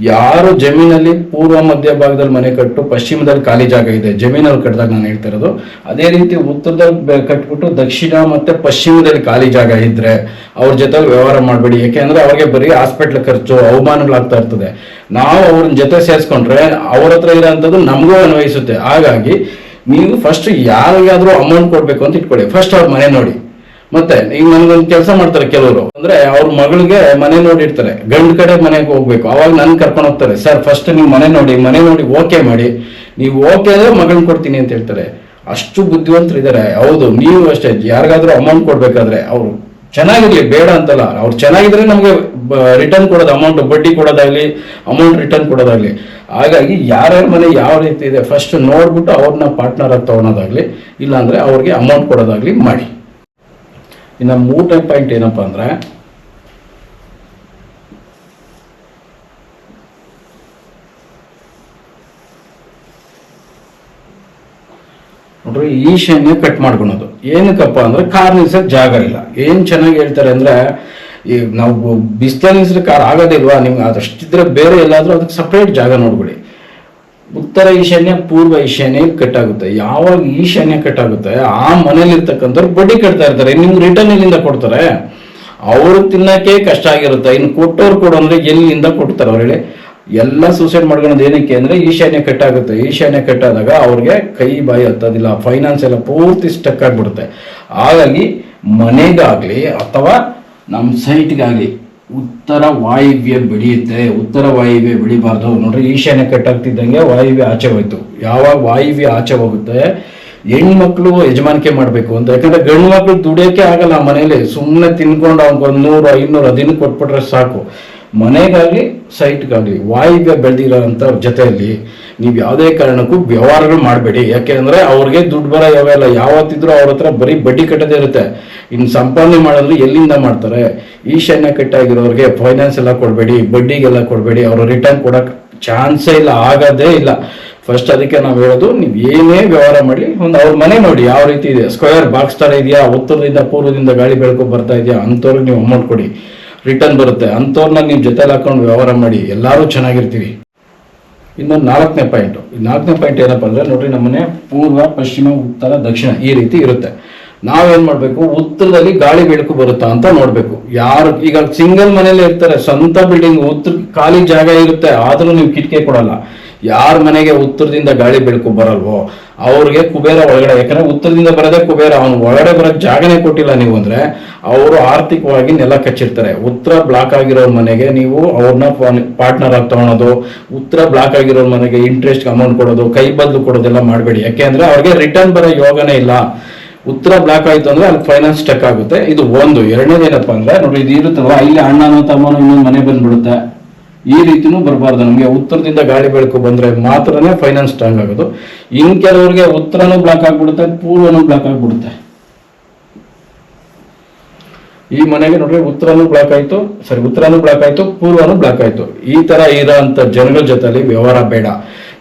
ಯಾರು ಜಮೀನಲ್ಲಿ ಪೂರ್ವ ಮಧ್ಯ ಭಾಗದಲ್ಲಿ ಮನೆ ಕಟ್ಟು, ಪಶ್ಚಿಮದಲ್ಲಿ ಖಾಲಿ ಜಾಗ ಇದೆ, ಜಮೀನಲ್ಲಿ ಕಟ್ಟಿದಾಗ ನಾನು ಹೇಳ್ತಾ ಇರೋದು, ಅದೇ ರೀತಿ ಉತ್ತರದಲ್ಲಿ ಕಟ್ಬಿಟ್ಟು ದಕ್ಷಿಣ ಮತ್ತೆ ಪಶ್ಚಿಮದಲ್ಲಿ ಖಾಲಿ ಜಾಗ ಇದ್ರೆ ಅವ್ರ ಜೊತೆ ವ್ಯವಹಾರ ಮಾಡಬೇಡಿ. ಯಾಕೆಂದ್ರೆ ಅವ್ರಿಗೆ ಬರೀ ಹಾಸ್ಪಿಟ್ಲ್ ಖರ್ಚು, ಅವಮಾನಗಳಾಗ್ತಾ ಇರ್ತದೆ. ನಾವು ಅವ್ರ ಜೊತೆ ಸೇರಿಸ್ಕೊಂಡ್ರೆ ಅವ್ರ ಹತ್ರ ಇರೋಂಥದ್ದು ನಮಗೂ ಅನ್ವಯಿಸುತ್ತೆ. ಹಾಗಾಗಿ, ನೀವು ಫಸ್ಟ್ ಯಾರಿಗಾದ್ರೂ ಅಮೌಂಟ್ ಕೊಡ್ಬೇಕು ಅಂತ ಇಟ್ಕೊಳ್ಳಿ. ಫಸ್ಟ್ ಅವ್ರ ಮನೆ ನೋಡಿ. ಮತ್ತೆ ಈಗ ನನಗೊಂದು ಕೆಲಸ ಮಾಡ್ತಾರೆ ಕೆಲವರು. ಅಂದ್ರೆ ಅವ್ರ ಮಗಳಿಗೆ ಮನೆ ನೋಡಿರ್ತಾರೆ ಗಂಡ್ ಕಡೆ ಮನೆಗೆ ಹೋಗ್ಬೇಕು. ಅವಾಗ ನನ್ ಕರ್ಕೊಂಡು ಹೋಗ್ತಾರೆ. ಸರ್ ಫಸ್ಟ್ ನೀವು ಮನೆ ನೋಡಿ ಮನೆ ನೋಡಿ ಓಕೆ ಮಾಡಿ. ನೀವು ಓಕೆ ಅಂದ್ರೆ ಮಗಳನ್ನ ಕೊಡ್ತೀನಿ ಅಂತ ಹೇಳ್ತಾರೆ. ಅಷ್ಟು ಬುದ್ಧಿವಂತರು ಇದಾರೆ. ಹೌದು, ನೀವು ಅಷ್ಟೇ. ಯಾರಿಗಾದ್ರೂ ಅಮೌಂಟ್ ಕೊಡ್ಬೇಕಾದ್ರೆ ಅವ್ರು ಚೆನ್ನಾಗಿರ್ಲಿ, ಬೇಡ ಅಂತಲ್ಲ. ಅವ್ರು ಚೆನ್ನಾಗಿದ್ರೆ ನಮಗೆ ರಿಟರ್ನ್ ಕೊಡೋದು ಅಮೌಂಟ್ ಬಡ್ಡಿ ಕೊಡೋದಾಗ್ಲಿ ಅಮೌಂಟ್ ರಿಟರ್ನ್ ಕೊಡೋದಾಗ್ಲಿ. ಹಾಗಾಗಿ ಯಾರ್ಯಾರ ಮನೆ ಯಾವ ರೀತಿ ಇದೆ ಫಸ್ಟ್ ನೋಡ್ಬಿಟ್ಟು ಅವ್ರನ್ನ ಪಾರ್ಟ್ನರ್ ಆಗಿ ತಗೊಳೋದಾಗ್ಲಿ, ಇಲ್ಲಾಂದ್ರೆ ಅವ್ರಿಗೆ ಅಮೌಂಟ್ ಕೊಡೋದಾಗ್ಲಿ ಮಾಡಿ. ಇನ್ನು ಮೂರನೇ ಪಾಯಿಂಟ್ ಏನಪ್ಪ ಅಂದ್ರೆ, ನೋಡ್ರಿ ಈಶಾನ್ಯ ಕಟ್ ಮಾಡ್ಕೊಳೋದು. ಏನಕ್ಕಪ್ಪ ಅಂದ್ರೆ ಕಾರ್ ನಿಲ್ಸಕ್ ಜಾಗ ಇಲ್ಲ. ಏನ್ ಚೆನ್ನಾಗಿ ಹೇಳ್ತಾರೆ ಅಂದ್ರೆ ಈಗ ನಾವು ಬಿಸ್ಲಲ್ಲಿ ನಿಲ್ಸಿದ್ರೆ ಕಾರ್ ಆಗೋದಿಲ್ವಾ ನಿಮ್ಗೆ ಅದಷ್ಟಿದ್ರೆ ಬೇರೆ ಎಲ್ಲಾದರೂ ಅದಕ್ಕೆ ಸಪ್ರೇಟ್ ಜಾಗ ನೋಡ್ಬಿಡಿ ಉತ್ತರ ಈಶಾನ್ಯ, ಪೂರ್ವ ಈಶಾನ್ಯ ಕಟ್ಟಾಗುತ್ತೆ. ಯಾವಾಗ ಈಶಾನ್ಯ ಕಟ್ಟಾಗುತ್ತೆ, ಆ ಮನೇಲಿ ಇರ್ತಕ್ಕಂಥವ್ರು ಬಡ್ಡಿ ಕಟ್ತಾ ಇರ್ತಾರೆ. ನಿಮ್ಗೆ ರಿಟರ್ನ್ ಎಲ್ಲಿಂದ ಕೊಡ್ತಾರೆ? ಅವರು ತಿನ್ನಕ್ಕೆ ಕಷ್ಟ ಆಗಿರುತ್ತೆ. ಇನ್ನು ಕೊಟ್ಟವ್ರು ಕೊಡು ಅಂದ್ರೆ ಎಲ್ಲಿಂದ ಕೊಡ್ತಾರೆ ಅವ್ರು ಹೇಳಿ? ಎಲ್ಲ ಸೂಸೈಡ್ ಮಾಡ್ಕೊಳೋದು ಏನಕ್ಕೆ ಅಂದ್ರೆ ಈಶಾನ್ಯ ಕಟ್ಟಾಗುತ್ತೆ. ಈಶಾನ್ಯ ಕಟ್ಟಾದಾಗ ಅವ್ರಿಗೆ ಕೈ, ಬಾಯಿ ಹತ್ತೋದಿಲ್ಲ. ಫೈನಾನ್ಸ್ ಎಲ್ಲ ಪೂರ್ತಿ ಸ್ಟಕ್ ಆಗ್ಬಿಡುತ್ತೆ. ಹಾಗಾಗಿ ಮನೆಗಾಗ್ಲಿ ಅಥವಾ ನಮ್ಮ ಸೈಟ್ಗಾಗ್ಲಿ ಉತ್ತರ ವಾಯುವ್ಯ ಬೆಳೆಯುತ್ತೆ, ಉತ್ತರ ವಾಯುವ್ಯ ಬೆಳಿಬಾರ್ದು. ನೋಡ್ರಿ, ಈಶಾನ್ಯ ಕಟ್ಟಾಗ್ತಿದ್ದಂಗೆ ವಾಯುವ್ಯ ಆಚೆ ಹೋಯ್ತು ಯಾವಾಗ ವಾಯುವ್ಯ ಆಚೆ ಹೋಗುತ್ತೆ ಹೆಣ್ಮಕ್ಳು ಯಜಮಾನಿಕೆ ಮಾಡಬೇಕು ಅಂತ. ಯಾಕಂದ್ರೆ ಗಂಡು ಮಕ್ಳು ದುಡಿಯೋಕೆ ಆಗಲ್ಲ ಮನೇಲಿ ಸುಮ್ಮನೆ ತಿನ್ಕೊಂಡು ಅವ್ನಿಗೆ ನೂರು, ಐನೂರು ದಿನಕ್ಕೆ ಕೊಟ್ಬಿಟ್ರೆ ಸಾಕು. ಮನೆಗಾಗ್ಲಿ ಸೈಟ್ಗಾಗಲಿ ವಾಯುವ್ಯ ಬೆಳೆದಿರೋಂಥ ಜೊತೆಯಲ್ಲಿ ನೀವು ಯಾವುದೇ ಕಾರಣಕ್ಕೂ ವ್ಯವಹಾರಗಳು ಮಾಡಬೇಡಿ. ಯಾಕೆಂದ್ರೆ ಅವ್ರಿಗೆ ದುಡ್ಡು ಬರೋ ಯಾವೆಲ್ಲ ಯಾವತ್ತಿದ್ರೂ ಅವ್ರ ಹತ್ರ ಬರೀ ಬಡ್ಡಿ ಕಟ್ಟದೇ ಇರುತ್ತೆ. ಇನ್ನು ಸಂಪಾದನೆ ಮಾಡಿದ್ರೆ ಎಲ್ಲಿಂದ ಮಾಡ್ತಾರೆ? ಈಶಾನ್ಯ ಕಟ್ಟಾಗಿರೋರಿಗೆ ಫೈನಾನ್ಸ್ ಎಲ್ಲ ಕೊಡಬೇಡಿ, ಬಡ್ಡಿಗೆಲ್ಲ ಕೊಡಬೇಡಿ. ಅವರು ರಿಟರ್ನ್ ಕೊಡೋಕ್ಕೆ ಚಾನ್ಸೇ ಇಲ್ಲ, ಆಗೋದೇ ಇಲ್ಲ. ಫಸ್ಟ್ ಅದಕ್ಕೆ ನಾವು ಹೇಳೋದು, ನೀವು ಏನೇ ವ್ಯವಹಾರ ಮಾಡಲಿ, ಒಂದು ಅವ್ರ ಮನೆ ನೋಡಿ ಯಾವ ರೀತಿ ಇದೆ. ಸ್ಕ್ವೇರ್ ಬಾಕ್ಸ್ ಥರ ಇದೆಯಾ? ಉತ್ತರದಿಂದ ಪೂರ್ವದಿಂದ ಗಾಳಿ ಬೆಳಕು ಬರ್ತಾ ಇದೆಯಾ? ಅಂಥವ್ರಿಗೆ ನೀವು ಅಮೌಂಟ್ ಕೊಡಿ. ರಿಟರ್ನ್ ಬರುತ್ತೆ. ಅಂಥವ್ರನ್ನ ನೀವು ಜೊತೆಲಿ ಹಾಕೊಂಡು ವ್ಯವಹಾರ ಮಾಡಿ, ಎಲ್ಲರೂ ಚೆನ್ನಾಗಿರ್ತೀವಿ. ಇನ್ನೊಂದು ನಾಲ್ಕನೇ ಪಾಯಿಂಟ್. ನಾಲ್ಕನೇ ಪಾಯಿಂಟ್ ಏನಪ್ಪ ಅಂದ್ರೆ, ನೋಡ್ರಿ, ನಮ್ಮನೆ ಪೂರ್ವ, ಪಶ್ಚಿಮ, ಉತ್ತರ, ದಕ್ಷಿಣ ಈ ರೀತಿ ಇರುತ್ತೆ. ನಾವೇನು ಮಾಡಬೇಕು? ಉತ್ತರದಲ್ಲಿ ಗಾಳಿ ಬೆಳಕು ಬರುತ್ತಾ ಅಂತ ನೋಡಬೇಕು. ಯಾರು, ಈಗ ಸಿಂಗಲ್ ಮನೇಲಿ ಇರ್ತಾರೆ. ಸ್ವಂತ ಬಿಲ್ಡಿಂಗ್ ಉತ್ತರ, ಖಾಲಿ ಜಾಗ ಇರುತ್ತೆ. ಆದ್ರೂ ನೀವು ಕಿಟಕಿ ಕೊಡಲ್ಲ. ಯಾರ ಮನೆಗೆ ಉತ್ತರದಿಂದ ಗಾಳಿ ಬೆಳಕು ಬರಲ್ವೋ, ಅವ್ರಿಗೆ ಕುಬೇರ ಒಳಗಡೆ, ಯಾಕಂದ್ರೆ ಉತ್ತರದಿಂದ ಬರೋದೇ ಕುಬೇರ, ಅವನು ಒಳಗಡೆ ಬರೋ ಜಾಗನೇ ಕೊಟ್ಟಿಲ್ಲ ನೀವು ಅಂದ್ರೆ ಅವರು ಆರ್ಥಿಕವಾಗಿ ನೆಲ ಕಚ್ಚಿರ್ತಾರೆ. ಉತ್ತರ ಬ್ಲಾಕ್ ಆಗಿರೋ ಮನೆಗೆ ನೀವು ಅವ್ರನ್ನ ಪಾರ್ಟ್ನರ್ ಆಗಿ ತಗೊಳೋದು ಉತ್ತರ ಬ್ಲಾಕ್ ಆಗಿರೋ ಮನೆಗೆ ಇಂಟ್ರೆಸ್ಟ್ ಅಮೌಂಟ್ ಕೊಡೋದು, ಕೈ ಬದಲು ಕೊಡೋದೆಲ್ಲ ಮಾಡಬೇಡಿ. ಯಾಕೆ ಅಂದ್ರೆ ಅವ್ರಿಗೆ ರಿಟರ್ನ್ ಬರೋ ಯೋಗನೇ ಇಲ್ಲ. ಉತ್ತರ ಬ್ಲಾಕ್ ಆಯ್ತು ಅಂದ್ರೆ ಅಲ್ಲಿ ಫೈನಾನ್ಸ್ ಸ್ಟಕ್ ಆಗುತ್ತೆ. ಇದು ಒಂದು. ಎರಡನೇದು ಅಂದ್ರೆ, ನೋಡಿ, ಇದು ಇರುತ್ತಲ್ಲ ಇಲ್ಲಿ ಅಣ್ಣನೋ ತಮ್ಮನೋ ಇನ್ನೊಂದು ಮನೆ ಬಂದ್ಬಿಡುತ್ತೆ. ಈ ರೀತಿನೂ ಬರಬಾರ್ದು. ನಮಗೆ ಉತ್ತರದಿಂದ ಗಾಳಿ ಬೆಳಕು ಬಂದ್ರೆ ಮಾತ್ರನೇ ಫೈನಾನ್ಸ್ ಸ್ಟ್ರಾಂಗ್ ಆಗೋದು. ಇನ್ ಕೆಲವರಿಗೆ ಉತ್ತರನೂ ಬ್ಲಾಕ್ ಆಗ್ಬಿಡುತ್ತೆ, ಪೂರ್ವನೂ ಬ್ಲಾಕ್ ಆಗ್ಬಿಡುತ್ತೆ. ಈ ಮನೆಗೆ ನೋಡ್ರಿ, ಉತ್ತರನೂ ಬ್ಲಾಕ್ ಆಯಿತು ಸರಿ ಉತ್ತರನೂ ಬ್ಲಾಕ್ ಆಯಿತು, ಪೂರ್ವನೂ ಬ್ಲಾಕ್ ಆಯಿತು. ಈ ತರ ಇರೋಂಥ ಜನಗಳ ಜೊತೆಲಿ ವ್ಯವಹಾರ ಬೇಡ.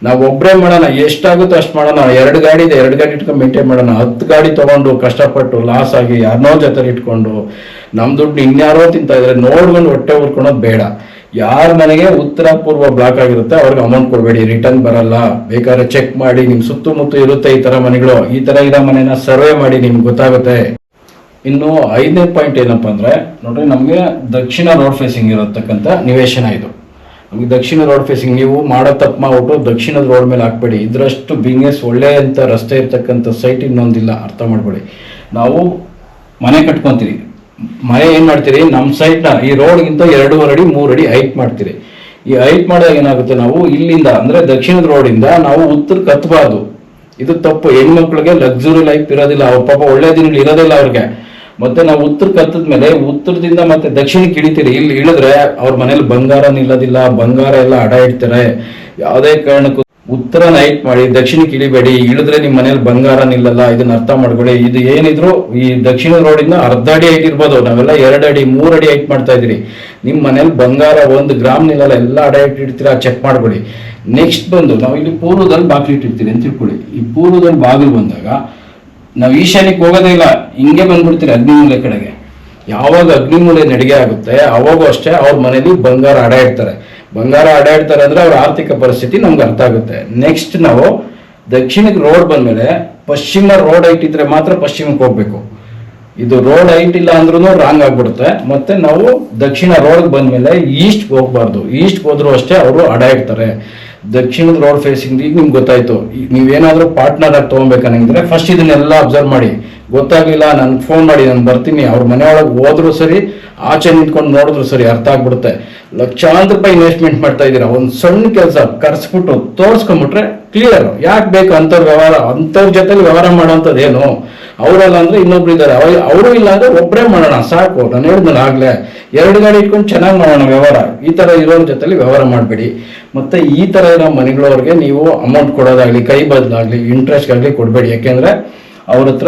ನಾವು ಒಬ್ಬರೇ ಮಾಡೋಣ, ಎಷ್ಟಾಗುತ್ತೋ ಅಷ್ಟು ಮಾಡೋಣ. ಎರಡು ಗಾಡಿ ಇದೆ, ಎರಡು ಗಾಡಿ ಇಟ್ಕೊಂಡು ಮೇಂಟೈನ್ ಮಾಡೋಣ. ಹತ್ತು ಗಾಡಿ ತೊಗೊಂಡು ಕಷ್ಟಪಟ್ಟು ಲಾಸ್ ಆಗಿ ಯಾರನ್ನೋ ಜೊತೆಲಿ ಇಟ್ಕೊಂಡು ನಮ್ಮ ದುಡ್ಡು ಇನ್ಯಾರೋ ತಿಂತ ಇದ್ರೆ, ನೋಡ್ಕೊಂಡು ಹೊಟ್ಟೆ ಉರ್ಕೊಳೋದು ಬೇಡ. ಯಾರ ಮನೆಗೆ ಉತ್ತರ ಪೂರ್ವ ಬ್ಲಾಕ್ ಆಗಿರುತ್ತೆ, ಅವ್ರಿಗೆ ಅಮೌಂಟ್ ಕೊಡಬೇಡಿ ರಿಟರ್ನ್ ಬರಲ್ಲ. ಬೇಕಾದ್ರೆ ಚೆಕ್ ಮಾಡಿ, ನಿಮ್ ಸುತ್ತಮುತ್ತ ಇರುತ್ತೆ ಈ ತರ ಮನೆಗಳು. ಈ ತರ ಇರೋ ಮನೆನ ಸರ್ವೆ ಮಾಡಿ, ನಿಮ್ಗೆ ಗೊತ್ತಾಗುತ್ತೆ. ಇನ್ನು ಐದನೇ ಪಾಯಿಂಟ್ ಏನಪ್ಪ ಅಂದ್ರೆ, ನೋಡ್ರಿ, ನಮಗೆ ದಕ್ಷಿಣ ರೋಡ್ ಫೇಸಿಂಗ್ ಇರತಕ್ಕಂಥ ನಿವೇಶನ ಇದು. ನಮಗೆ ದಕ್ಷಿಣ ರೋಡ್ ಫೇಸಿಂಗ್ ನೀವು ಮಾಡೋ ತಪ್ಪು ಮಾಡ್ಬಿಟ್ಟು ದಕ್ಷಿಣದ ರೋಡ್ ಮೇಲೆ ಹಾಕ್ಬೇಡಿ. ಇದ್ರಷ್ಟು ಬಿಗ್ನೆಸ್ ಒಳ್ಳೆ ಅಂತ ರಸ್ತೆ ಇರ್ತಕ್ಕಂಥ ಸೈಟ್ ಇನ್ನೊಂದಿಲ್ಲ. ಅರ್ಥ ಮಾಡ್ಬೇಡಿ ನಾವು ಮನೆ ಕಟ್ಕೊಂತೀರಿ ಮನೆ ಏನ್ ಮಾಡ್ತೀರಿ? ನಮ್ಮ ಸೈಡ್ನ ಈ ರೋಡ್ಗಿಂತ ಎರಡೂವರೆ ಅಡಿ, ಮೂರು ಅಡಿ ಹೈಟ್ ಮಾಡ್ತೀರಿ. ಈ ಹೈಟ್ ಮಾಡಿದಾಗ ಏನಾಗುತ್ತೆ ನಾವು? ಇಲ್ಲಿಂದ ಅಂದ್ರೆ ದಕ್ಷಿಣದ ರೋಡಿಂದ ನಾವು ಉತ್ತರಕ್ಕೆ ಹತ್ತಬಾರ್ದು ಇದು ತಪ್ಪು. ಹೆಣ್ಮಕ್ಳಿಗೆ ಲಕ್ಸುರಿ ಲೈಫ್ ಇರೋದಿಲ್ಲ. ಅವ್ರ ಪಾಪ ಒಳ್ಳೆ ದಿನಗಳು ಇರೋದಿಲ್ಲ ಅವ್ರಿಗೆ. ಮತ್ತೆ ನಾವು ಉತ್ತರಕ್ಕೆ ಹತ್ತದ ಮೇಲೆ, ಉತ್ತರದಿಂದ ಮತ್ತೆ ದಕ್ಷಿಣಕ್ಕೆ ಇಳಿತೀರಿ. ಇಲ್ಲಿ ಇಳಿದ್ರೆ ಅವ್ರ ಮನೇಲಿ ಬಂಗಾರ ನಿಲ್ಲೋದಿಲ್ಲ ಬಂಗಾರ ಎಲ್ಲ ಅಡ ಇಡ್ತಾರೆ. ಯಾವುದೇ ಕಾರಣಕ್ಕೂ ಉತ್ತರ ನೈಟ್ ಮಾಡಿ ದಕ್ಷಿಣಕ್ಕೆ ಇಳಿಬೇಡಿ ಇಳಿದ್ರೆ ನಿಮ್ಮ ಮನೇಲಿ ಬಂಗಾರ ನಿಲ್ಲಲ್ಲ, ಇದನ್ನ ಅರ್ಥ ಮಾಡ್ಕೊಳ್ಳಿ. ಇದು ಏನಿದ್ರು ಈ ದಕ್ಷಿಣ ರೋಡಿನ ಅರ್ಧ ಅಡಿ ಹೈಟ್ ಇರ್ಬೋದು. ನಾವೆಲ್ಲ ಎರಡು ಅಡಿ, ಮೂರು ಅಡಿ ಹೈಟ್ ಮಾಡ್ತಾ ಇದ್ರಿ ನಿಮ್ಮ ಮನೇಲಿ ಬಂಗಾರ ಒಂದು ಗ್ರಾಮ್ ನಿಲ್ಲಲ್ಲ, ಎಲ್ಲ ಅಡ ಇಡ್ತೀರಾ? ಚೆಕ್ ಮಾಡ್ಕೊಳ್ಳಿ. ನೆಕ್ಸ್ಟ್ ಬಂದು, ನಾವು ಇಲ್ಲಿ ಪೂರ್ವದಲ್ಲಿ ಬಾಗಿಲು ಇಟ್ಟಿರ್ತೀರಿ ಅಂತ ತಿಳ್ಕೊಳ್ಳಿ. ಈ ಪೂರ್ವದಲ್ಲಿ ಬಾಗಿಲು ಬಂದಾಗ, ನಾವು ಈಶಾನ್ಯಕ್ಕೆ ಹೋಗೋದೇ ಇಲ್ಲ. ಹಿಂಗೆ ಬಂದ್ಬಿಡ್ತೀರಿ ಅಗ್ನಿಮೂಲೆ ಕಡೆಗೆ. ಯಾವಾಗ ಅಗ್ನಿಮೂಲೆ ನಡಿಗೆ ಆಗುತ್ತೆ, ಅವಾಗೂ ಅಷ್ಟೇ, ಅವ್ರ ಮನೇಲಿ ಬಂಗಾರ ಅಡ ಇಡ್ತಾರೆ. ಬಂಗಾರ ಆಡಾಡ್ತಾರೆ ಅಂದ್ರೆ ಅವ್ರ ಆರ್ಥಿಕ ಪರಿಸ್ಥಿತಿ ನಮ್ಗೆ ಅರ್ಥ ಆಗುತ್ತೆ. ನೆಕ್ಸ್ಟ್ ನಾವು ದಕ್ಷಿಣಕ್ಕೆ ರೋಡ್ ಬಂದ್ಮೇಲೆ ಪಶ್ಚಿಮ ರೋಡ್ ಹೈಟ್ ಇದ್ರೆ ಮಾತ್ರ ಪಶ್ಚಿಮಕ್ಕೆ ಹೋಗ್ಬೇಕು. ಇದು ರೋಡ್ ಹೈಟ್ ಇಲ್ಲ ಅಂದ್ರೂ ರಾಂಗ್ ಆಗ್ಬಿಡುತ್ತೆ. ಮತ್ತೆ ನಾವು ದಕ್ಷಿಣ ರೋಡ್ ಬಂದ್ಮೇಲೆ ಈಸ್ಟ್ ಹೋಗ್ಬಾರ್ದು. ಈಸ್ಟ್ ಹೋದ್ರು ಅಷ್ಟೇ ಅವರು ಅಡ ಇಡ್ತಾರೆ ದಕ್ಷಿಣದ ರೋಡ್ ಫೇಸಿಂಗ್ ಈಗ ನಿಮ್ಗೆ ಗೊತ್ತಾಯ್ತು. ನೀವೇನಾದ್ರೂ ಪಾರ್ಟ್ನರ್ ಆಗಿ ತಗೊಬೇಕಂದ್ರೆ ಫಸ್ಟ್ ಇದನ್ನೆಲ್ಲ ಅಬ್ಸರ್ವ್ ಮಾಡಿ. ಗೊತ್ತಾಗ್ಲಿಲ್ಲ, ನಾನು ಫೋನ್ ಮಾಡಿ, ನಾನು ಬರ್ತೀನಿ, ಅವ್ರ ಮನೆಯೊಳಗೆ ಹೋದ್ರು ಸರಿ, ಆಚೆ ನಿಂತ್ಕೊಂಡು ನೋಡಿದ್ರು ಸರಿ ಅರ್ಥ ಆಗ್ಬಿಡುತ್ತೆ. ಲಕ್ಷಾಂತರ ರೂಪಾಯಿ ಇನ್ವೆಸ್ಟ್ಮೆಂಟ್ ಮಾಡ್ತಾ ಇದ್ದೀರಾ? ಒಂದು ಸಣ್ಣ ಕೆಲಸ ಕರ್ಸ್ಬಿಟ್ಟು ತೋರಿಸ್ಕೊಂಬಿಟ್ರೆ ಕ್ಲಿಯರ್ ಯಾಕೆ ಬೇಕು ಅಂಥವ್ರ ವ್ಯವಹಾರ? ಅಂಥವ್ರ ಜೊತೆಲಿ ವ್ಯವಹಾರ ಮಾಡೋಂಥದ್ದು ಏನು ಅವರಲ್ಲ ಅಂದ್ರೆ ಇನ್ನೊಬ್ರು ಇದ್ದಾರೆ. ಅವರು ಇಲ್ಲ ಅಂದ್ರೆ ಒಬ್ಬರೇ ಮಾಡೋಣ, ಸಾಕು. ನಾನು ಹೇಳಿದ್ನಲ್ಲ ಆಗಲೇ. ಎರಡು ಗಾಡಿ ಇಟ್ಕೊಂಡು ಚೆನ್ನಾಗಿ ಮಾಡೋಣ ವ್ಯವಹಾರ. ಈ ತರ ಇರೋರ ಜೊತೆಲಿ ವ್ಯವಹಾರ ಮಾಡಬೇಡಿ. ಮತ್ತೆ ಈ ತರ ಇರೋ ಮನೆಗಳವ್ರಿಗೆ ನೀವು ಅಮೌಂಟ್ ಕೊಡೋದಾಗ್ಲಿ, ಕೈ ಬದಲಾಗ್ಲಿ ಇಂಟ್ರೆಸ್ಟ್ಗಾಗಲಿ ಕೊಡಬೇಡಿ. ಯಾಕೆಂದ್ರೆ ಅವ್ರ ಹತ್ರ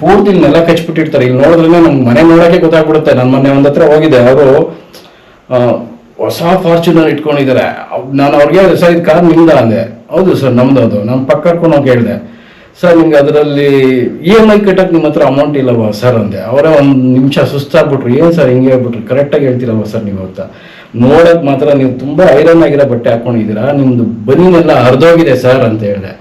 ಪೂರ್ತಿ ನೆಲ ಕಚ್ಬಿಟ್ಟಿರ್ತಾರೆ. ಇಲ್ಲಿ ನೋಡಿದ್ರೆ ನಮ್ಗೆ ಮನೆ ನೋಡೋಕೆ ಗೊತ್ತಾಗ್ಬಿಡುತ್ತೆ. ನನ್ನ ಮನೆ ಒಂದ್ ಹತ್ರ ಹೋಗಿದೆ ಅವರು ಹೊಸ ಫಾರ್ಚುನರ್ ಇಟ್ಕೊಂಡಿದ್ದಾರೆ. ನಾನು ಅವ್ರಿಗೆ ಸರ್, ಇದು ಕಾರ್ ನಿಮ್ದ? ಅಂದೆ. ಹೌದು ಸರ್, ನಮ್ದು ಅದು. ನಮ್ಮ ಪಕ್ಕ ಕರ್ಕೊಂಡು ಹೋಗಿ ಹೇಳಿದೆ. ಸರ್, ನಿಮ್ಗೆ ಅದರಲ್ಲಿ ಇ ಎಂ ಐ ಕಟ್ಟಕ್ಕೆ ನಿಮ್ಮ ಹತ್ರ ಅಮೌಂಟ್ ಇಲ್ಲವಾ ಸರ್? ಅಂದೆ. ಅವರೇ ಒಂದು ನಿಮಿಷ ಸುಸ್ತಾಗ್ಬಿಟ್ರು. ಏನು ಸರ್, ಹಿಂಗೆ ಹೇಳ್ಬಿಟ್ರು? ಕರೆಕ್ಟಾಗಿ ಹೇಳ್ತಿರಲ್ವ ಸರ್ ನೀವು ಅಂತ? ನೋಡಕ್ ಮಾತ್ರ ನೀವು ತುಂಬಾ ಐರನ್ ಆಗಿರೋ ಬಟ್ಟೆ ಹಾಕೊಂಡಿದ್ದೀರಾ. ನಿಮ್ದು ಬನೀನೆಲ್ಲ ಹರಿದೋಗಿದೆ ಸರ್ ಅಂತ ಹೇಳಿದೆ.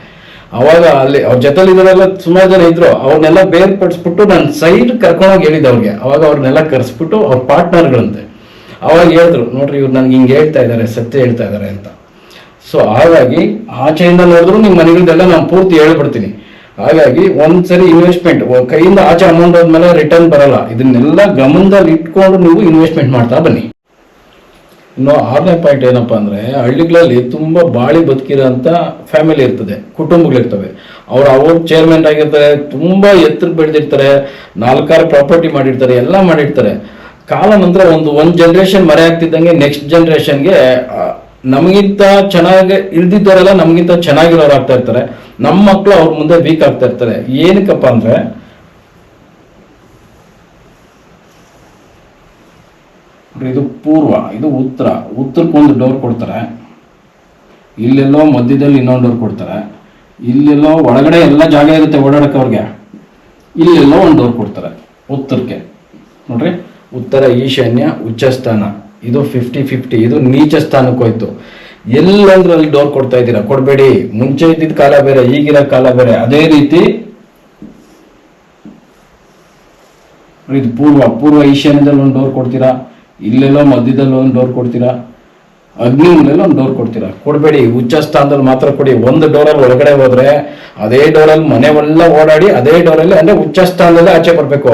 ಅವಾಗ ಅಲ್ಲಿ ಅವ್ರ ಜೊತೆಲಿ ಇದ್ರೆಲ್ಲ ಸುಮಾರು ಜನ ಇದ್ರು. ಅವ್ರನ್ನೆಲ್ಲ ಬೇರ್ಪಡಿಸ್ಬಿಟ್ಟು ನಾನು ಸೈಡ್ ಕರ್ಕೊಂಡೋಗಿ ಹೇಳಿದ್ದೆ ಅವ್ರಿಗೆ. ಅವಾಗ ಅವ್ರನ್ನೆಲ್ಲ ಕರೆಸ್ಬಿಟ್ಟು ಅವ್ರ ಪಾರ್ಟ್ನರ್ಗಳಂತೆ ಅವಾಗ ಹೇಳಿದ್ರು, ನೋಡ್ರಿ, ಇವ್ರು ನನ್ಗೆ ಹಿಂಗೆ ಹೇಳ್ತಾ ಇದ್ದಾರೆ ಸತ್ಯ ಹೇಳ್ತಾ ಇದ್ದಾರೆ ಅಂತ. ಸೊ ಹಾಗಾಗಿ ಆಚೆಯಿಂದ ನೋಡಿದ್ರು ನಿಮ್ಮ ಮನೆಗಳದೆಲ್ಲ ನಾನು ಪೂರ್ತಿ ಹೇಳ್ಬಿಡ್ತೀನಿ. ಹಾಗಾಗಿ ಒಂದ್ಸರಿ ಇನ್ವೆಸ್ಟ್ಮೆಂಟ್ ಕೈಯಿಂದ ಆಚೆ ಅಮೌಂಟ್ ಹೋದ್ಮೇಲೆ ರಿಟರ್ನ್ ಬರಲ್ಲ. ಇದನ್ನೆಲ್ಲ ಗಮನದಲ್ಲಿ ಇಟ್ಕೊಂಡು ನೀವು ಇನ್ವೆಸ್ಟ್ಮೆಂಟ್ ಮಾಡ್ತಾ ಬನ್ನಿ. ಇನ್ನು ಆರನೇ ಪಾಯಿಂಟ್ ಏನಪ್ಪ ಅಂದ್ರೆ ಹಳ್ಳಿಗಳಲ್ಲಿ ತುಂಬಾ ಬಾಳಿ ಬದುಕಿರೋಂಥ ಫ್ಯಾಮಿಲಿ ಇರ್ತದೆ, ಕುಟುಂಬಗಳಿರ್ತವೆ. ಅವ್ರು ಅವ್ರ ಚೇರ್ಮನ್ ಆಗಿರ್ತಾರೆ, ತುಂಬಾ ಎತ್ತರ ಬೆಳೆದಿರ್ತಾರೆ, ನಾಲ್ಕಾರು ಪ್ರಾಪರ್ಟಿ ಮಾಡಿರ್ತಾರೆ, ಎಲ್ಲ ಮಾಡಿರ್ತಾರೆ. ಕಾಲ ನಂತರ ಒಂದು ಒನ್ ಜನರೇಷನ್ ಮರೆ ಆಗ್ತಿದ್ದಂಗೆ ನೆಕ್ಸ್ಟ್ ಜನ್ರೇಷನ್ಗೆ ನಮಗಿಂತ ಚೆನ್ನಾಗಿ ಇಲ್ದಿದ್ದವರೆಲ್ಲ ನಮಗಿಂತ ಚೆನ್ನಾಗಿರೋರು ಆಗ್ತಾ ಇರ್ತಾರೆ. ನಮ್ಮ ಮಕ್ಕಳು ಅವ್ರ ಮುಂದೆ ವೀಕ್ ಆಗ್ತಾ ಇರ್ತಾರೆ. ಏನಕ್ಕಪ್ಪ ಅಂದ್ರೆ ಇದು ಪೂರ್ವ, ಇದು ಉತ್ತರ. ಉತ್ತರಕ್ಕೆ ಒಂದು ಡೋರ್ ಕೊಡ್ತಾರೆ. ಇಲ್ಲೆಲ್ಲೋ ಮಧ್ಯದಲ್ಲಿ ಇನ್ನೊಂದು ಡೋರ್ ಕೊಡ್ತಾರೆ. ಇಲ್ಲೆಲ್ಲೋ ಒಳಗಡೆ ಎಲ್ಲ ಜಾಗ ಇರುತ್ತೆ ಓಡಾಡಕ್ಕೆ ಅವ್ರಿಗೆ. ಇಲ್ಲೆಲ್ಲೋ ಒಂದು ಡೋರ್ ಕೊಡ್ತಾರೆ ಉತ್ತರಕ್ಕೆ. ನೋಡ್ರಿ? ಉತ್ತರ ಈಶಾನ್ಯ ಉಚ್ಚ ಸ್ಥಾನ ಇದು ಫಿಫ್ಟಿ ಫಿಫ್ಟಿ ಇದು ನೀಚ ಸ್ಥಾನಕ್ಕೆ ಹೋಯ್ತು. ಎಲ್ಲಂದ್ರೂ ಅಲ್ಲಿ ಡೋರ್ ಕೊಡ್ತಾ ಇದ್ದೀರಾ? ಕೊಡಬೇಡಿ. ಮುಂಚೆ ಇದ್ದಿದ್ದ ಕಾಲ ಬೇರೆ ಈಗಿನ ಕಾಲ ಬೇರೆ. ಅದೇ ರೀತಿ ಇದು ಪೂರ್ವ ಪೂರ್ವ ಈಶಾನ್ಯದಲ್ಲಿ ಒಂದು ಡೋರ್ ಕೊಡ್ತೀರಾ? ಇಲ್ಲೆಲ್ಲೋ ಮಧ್ಯದಲ್ಲಿ ಒಂದು ಡೋರ್ ಕೊಡ್ತೀರಾ? ಅಗ್ನಿ ಒಂದು ಡೋರ್ ಕೊಡ್ತೀರಾ? ಕೊಡಬೇಡಿ ಉಚ್ಚ ಸ್ಥಾನದಲ್ಲಿ ಮಾತ್ರ ಕೊಡಿ. ಒಂದು ಡೋರಲ್ಲಿ ಒಳಗಡೆ ಹೋದ್ರೆ ಅದೇ ಡೋರಲ್ಲಿ ಮನೆವೆಲ್ಲ ಓಡಾಡಿ ಅದೇ ಡೋರಲ್ಲಿ ಅಂದ್ರೆ ಉಚ್ಚ ಸ್ಥಾನದಲ್ಲೇ ಆಚೆ ಬರಬೇಕು.